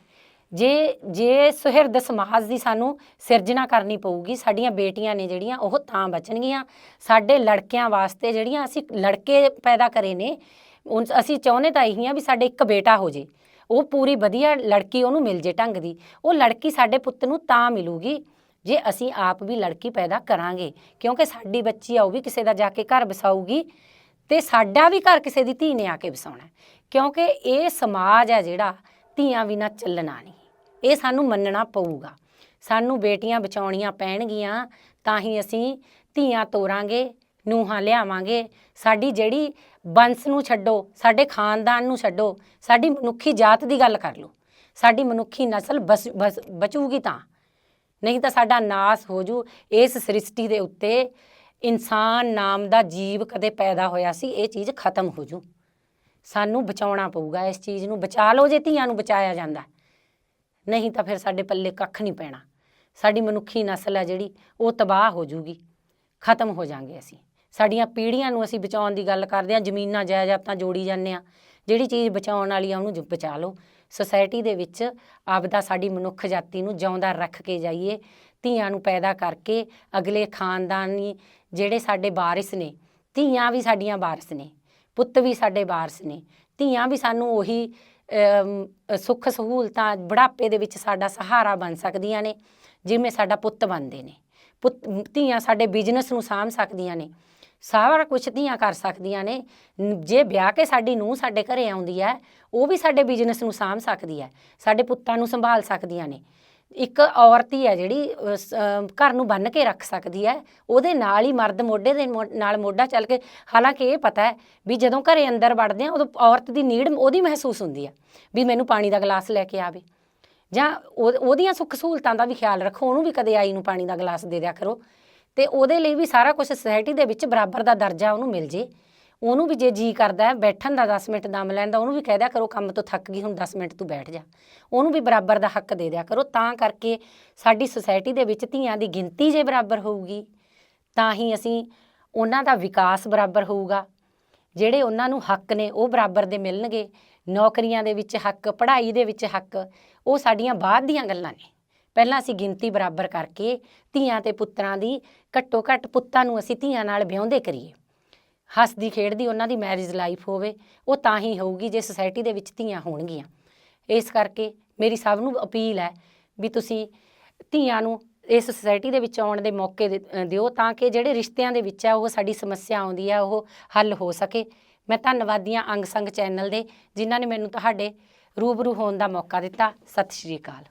ਜੇ ਜੇ ਸੁਹਿਰਦ ਸਮਾਜ ਦੀ ਸਾਨੂੰ ਸਿਰਜਣਾ ਕਰਨੀ ਪਊਗੀ, ਸਾਡੀਆਂ ਬੇਟੀਆਂ ਨੇ ਜਿਹੜੀਆਂ, ਉਹ ਤਾਂ ਬਚਣਗੀਆਂ। ਸਾਡੇ ਲੜਕਿਆਂ ਵਾਸਤੇ ਜਿਹੜੀਆਂ ਅਸੀਂ ਲੜਕੇ ਪੈਦਾ ਕਰੇ ਨੇ, ਉਨ- ਅਸੀਂ ਚਾਹੁੰਦੇ ਤਾਂ ਇਹੀ ਆ ਵੀ ਸਾਡੇ ਇੱਕ ਬੇਟਾ ਹੋ ਜੇ। ਉਹ ਪੂਰੀ ਵਧੀਆ ਲੜਕੀ ਉਹਨੂੰ ਮਿਲ ਜੇ ਢੰਗ ਦੀ। ਉਹ ਲੜਕੀ ਸਾਡੇ ਪੁੱਤ ਨੂੰ ਤਾਂ ਮਿਲੂਗੀ, ਜੇ ਅਸੀਂ ਆਪ ਵੀ ਲੜਕੀ ਪੈਦਾ ਕਰਾਂਗੇ। ਕਿਉਂਕਿ ਸਾਡੀ ਬੱਚੀ ਆ, ਉਹ ਵੀ ਕਿਸੇ ਦਾ ਜਾ ਕੇ ਘਰ ਵਸਾਊਗੀ ਤੇ ਸਾਡਾ ਵੀ ਘਰ ਕਿਸੇ ਦੀ ਧੀ ਨੇ ਆ ਕੇ ਵਸਾਉਣਾ। ਕਿਉਂਕਿ ਇਹ ਸਮਾਜ ਹੈ ਜਿਹੜਾ ਧੀਆਂ ਬਿਨਾਂ ਚੱਲਣਾ ਨਹੀਂ। ਇਹ ਸਾਨੂੰ ਮੰਨਣਾ ਪਊਗਾ। ਸਾਨੂੰ ਬੇਟੀਆਂ ਬਚਾਉਣੀਆਂ ਪੈਣਗੀਆਂ, ਤਾਂ ਹੀ ਅਸੀਂ ਧੀਆਂ ਤੋਰਾਂਗੇ, ਨੂੰਹਾਂ ਲਿਆਵਾਂਗੇ। ਸਾਡੀ ਜਿਹੜੀ ਬੰਸ ਨੂੰ ਛੱਡੋ, ਸਾਡੇ ਖਾਨਦਾਨ ਨੂੰ ਛੱਡੋ, ਸਾਡੀ ਮਨੁੱਖੀ ਜਾਤ ਦੀ ਗੱਲ ਕਰ ਲਓ। ਸਾਡੀ ਮਨੁੱਖੀ ਨਸਲ ਬਸ ਬਸ, ਬਚੂਗੀ ਤਾਂ। ਨਹੀਂ ਤਾਂ ਸਾਡਾ ਨਾਸ ਹੋ ਜੂ। ਇਸ ਸ੍ਰਿਸ਼ਟੀ ਦੇ ਉੱਤੇ ਇਨਸਾਨ ਨਾਮ ਦਾ ਜੀਵ ਕਦੇ ਪੈਦਾ ਹੋਇਆ ਸੀ, ਇਹ ਚੀਜ਼ ਖਤਮ ਹੋ ਜੂ। ਸਾਨੂੰ ਬਚਾਉਣਾ ਪਊਗਾ, ਇਸ ਚੀਜ਼ ਨੂੰ ਬਚਾ ਲਓ ਜੇ ਧੀਆਂ ਨੂੰ ਬਚਾਇਆ ਜਾਂਦਾ। ਨਹੀਂ ਤਾਂ ਫਿਰ ਸਾਡੇ ਪੱਲੇ ਕੱਖ ਨਹੀਂ ਪੈਣਾ। ਸਾਡੀ ਮਨੁੱਖੀ ਨਸਲ ਹੈ ਜਿਹੜੀ, ਉਹ ਤਬਾਹ ਹੋ ਜੂਗੀ। ਖਤਮ ਹੋ ਜਾਾਂਗੇ ਅਸੀਂ। ਸਾਡੀਆਂ ਪੀੜ੍ਹੀਆਂ ਨੂੰ ਅਸੀਂ ਬਚਾਉਣ ਦੀ ਗੱਲ ਕਰਦੇ ਹਾਂ, ਜ਼ਮੀਨਾਂ, ਜਾਇਦਾਦਾਂ ਜੋੜੀ ਜਾਂਦੇ ਆ ਜਿਹੜੀ ਚੀਜ਼ ਬਚਾਉਣ ਵਾਲੀ ਆ, ਉਹਨੂੰ ਬਚਾ ਲਓ। ਸੁਸਾਇਟੀ ਦੇ ਵਿੱਚ ਆਪਦਾ ਸਾਡੀ ਮਨੁੱਖ ਜਾਤੀ ਨੂੰ ਜਿਉਂਦਾ ਰੱਖ ਕੇ ਜਾਈਏ। ਧੀਆਂ ਨੂੰ ਪੈਦਾ ਕਰਕੇ ਅਗਲੇ ਖਾਨਦਾਨੀ ਜਿਹੜੇ ਸਾਡੇ ਵਾਰਿਸ ਨੇ, ਧੀਆਂ ਵੀ ਸਾਡੀਆਂ ਵਾਰਿਸ ਨੇ। ਪੁੱਤ ਵੀ ਸਾਡੇ ਵਾਰਿਸ ਨੇ, ਧੀਆਂ ਵੀ ਸਾਨੂੰ ਉਹੀ ਸੁੱਖ ਸਹੂਲਤਾਂ ਬੁਢਾਪੇ ਦੇ ਵਿੱਚ ਸਾਡਾ ਸਹਾਰਾ ਬਣ ਸਕਦੀਆਂ ਨੇ, ਜਿਵੇਂ ਸਾਡਾ ਪੁੱਤ ਬਣਦੇ ਨੇ। ਪੁੱਤ, ਧੀਆਂ ਸਾਡੇ ਬਿਜ਼ਨਸ ਨੂੰ ਸਾਂਭ ਸਕਦੀਆਂ ਨੇ, ਸਾਰਾ ਕੁਝ ਧੀਆਂ ਕਰ ਸਕਦੀਆਂ ਨੇ ਜੇ ਵਿਆਹ ਕੇ ਸਾਡੀ ਨੂੰਹ ਸਾਡੇ ਘਰੇ ਆਉਂਦੀ ਹੈ, ਉਹ ਵੀ ਸਾਡੇ ਬਿਜ਼ਨਸ ਨੂੰ ਸਾਂਭ ਸਕਦੀ ਹੈ, ਸਾਡੇ ਪੁੱਤਾਂ ਨੂੰ ਸੰਭਾਲ ਸਕਦੀਆਂ ਨੇ। ਇੱਕ ਔਰਤ ਹੀ ਹੈ ਜਿਹੜੀ ਘਰ ਨੂੰ ਬੰਨ ਕੇ ਰੱਖ ਸਕਦੀ ਹੈ। ਉਹਦੇ ਨਾਲ ਹੀ ਮਰਦ ਮੋਢੇ ਦੇ ਮੋ- ਨਾਲ ਮੋਢਾ ਚੱਲ ਕੇ, ਹਾਲਾਂਕਿ ਇਹ ਪਤਾ ਹੈ ਵੀ ਜਦੋਂ ਘਰੇ ਅੰਦਰ ਵੜਦੇ ਆ ਉਦੋਂ ਔਰਤ ਦੀ ਨੀਡ ਉਹਦੀ ਮਹਿਸੂਸ ਹੁੰਦੀ ਹੈ ਵੀ ਮੈਨੂੰ ਪਾਣੀ ਦਾ ਗਲਾਸ ਲੈ ਕੇ ਆਵੇ। ਜਾਂ ਉਹ- ਉਹਦੀਆਂ ਸੁੱਖ ਸਹੂਲਤਾਂ ਦਾ ਵੀ ਖਿਆਲ ਰੱਖੋ, ਉਹਨੂੰ ਵੀ ਕਦੇ ਆਈ ਨੂੰ ਪਾਣੀ ਦਾ ਗਲਾਸ ਦੇ ਦਿਆ ਕਰੋ। ਤੇ ਉਹਦੇ ਲਈ ਵੀ ਸਾਰਾ ਕੁਝ ਸੁਸਾਇਟੀ ਦੇ ਵਿੱਚ ਬਰਾਬਰ ਦਾ ਦਰਜਾ ਉਹਨੂੰ ਮਿਲ ਜੇ। ਉਹਨੂੰ ਵੀ ਜੇ ਜੀ ਕਰਦਾ ਹੈ, ਬੈਠਣ ਦਾ 10 ਮਿੰਟ ਦਮ ਲੈਣ ਦਾ, ਉਹਨੂੰ ਵੀ ਕਹਿ ਦਿਆ ਕਰੋ ਕੰਮ ਤੋਂ ਥੱਕ ਗਈ, ਹੁਣ 10 ਮਿੰਟ ਤੂੰ ਬੈਠ ਜਾ। ਉਹਨੂੰ ਵੀ ਬਰਾਬਰ ਦਾ ਹੱਕ ਦੇ ਦਿਆ ਕਰੋ, ਤਾਂ ਕਰਕੇ ਸਾਡੀ ਸੁਸਾਇਟੀ ਦੇ ਵਿੱਚ ਧੀਆਂ ਦੀ ਗਿਣਤੀ ਜੇ ਬਰਾਬਰ ਹੋਊਗੀ, ਤਾਂ ਹੀ ਅਸੀਂ ਉਹਨਾਂ ਦਾ ਵਿਕਾਸ ਬਰਾਬਰ ਹੋਊਗਾ। ਜਿਹੜੇ ਉਹਨਾਂ ਨੂੰ ਹੱਕ ਨੇ, ਉਹ ਬਰਾਬਰ ਦੇ ਮਿਲਣਗੇ। ਨੌਕਰੀਆਂ ਦੇ ਵਿੱਚ ਹੱਕ, ਪੜ੍ਹਾਈ ਦੇ ਵਿੱਚ ਹੱਕ, ਉਹ ਸਾਡੀਆਂ ਬਾਅਦ ਦੀਆਂ ਗੱਲਾਂ ਨੇ। ਪਹਿਲਾਂ ਅਸੀਂ ਗਿਣਤੀ ਬਰਾਬਰ ਕਰਕੇ ਧੀਆਂ ਤੇ ਪੁੱਤਰਾਂ ਦੀ ਘੱਟੋ ਘੱਟ ਪੁੱਤਾਂ ਨੂੰ ਅਸੀਂ ਧੀਆਂ ਨਾਲ ਵਿਆਹੁੰਦੇ ਕਰੀਏ। ਹੱਸਦੀ ਖੇਡਦੀ ਉਹਨਾਂ ਦੀ ਮੈਰਿਜ ਲਾਈਫ ਹੋਵੇ, ਉਹ ਤਾਂ ਹੀ ਹੋਊਗੀ ਜੇ ਸੁਸਾਇਟੀ ਦੇ ਵਿੱਚ ਧੀਆਂ ਹੋਣਗੀਆਂ। ਇਸ ਕਰਕੇ ਮੇਰੀ ਸਭ ਨੂੰ ਅਪੀਲ ਹੈ ਵੀ ਤੁਸੀਂ ਧੀਆਂ ਨੂੰ ਇਸ ਸੁਸਾਇਟੀ ਦੇ ਵਿੱਚ ਆਉਣ ਦੇ ਮੌਕੇ ਦੇ- ਦਿਓ ਤਾਂ ਕਿ ਜਿਹੜੇ ਰਿਸ਼ਤਿਆਂ ਦੇ ਵਿੱਚ ਆ, ਉਹ ਸਾਡੀ ਸਮੱਸਿਆ ਆਉਂਦੀ ਆ, ਉਹ ਹੱਲ ਹੋ ਸਕੇ। ਮੈਂ ਧੰਨਵਾਦੀ ਹਾਂ ਅੰਗ ਸੰਗ ਚੈਨਲ ਦੇ, ਜਿਨ੍ਹਾਂ ਨੇ ਮੈਨੂੰ ਤੁਹਾਡੇ ਰੂਬਰੂ ਹੋਣ ਦਾ ਮੌਕਾ ਦਿੱਤਾ। ਸਤਿ ਸ਼੍ਰੀ ਅਕਾਲ।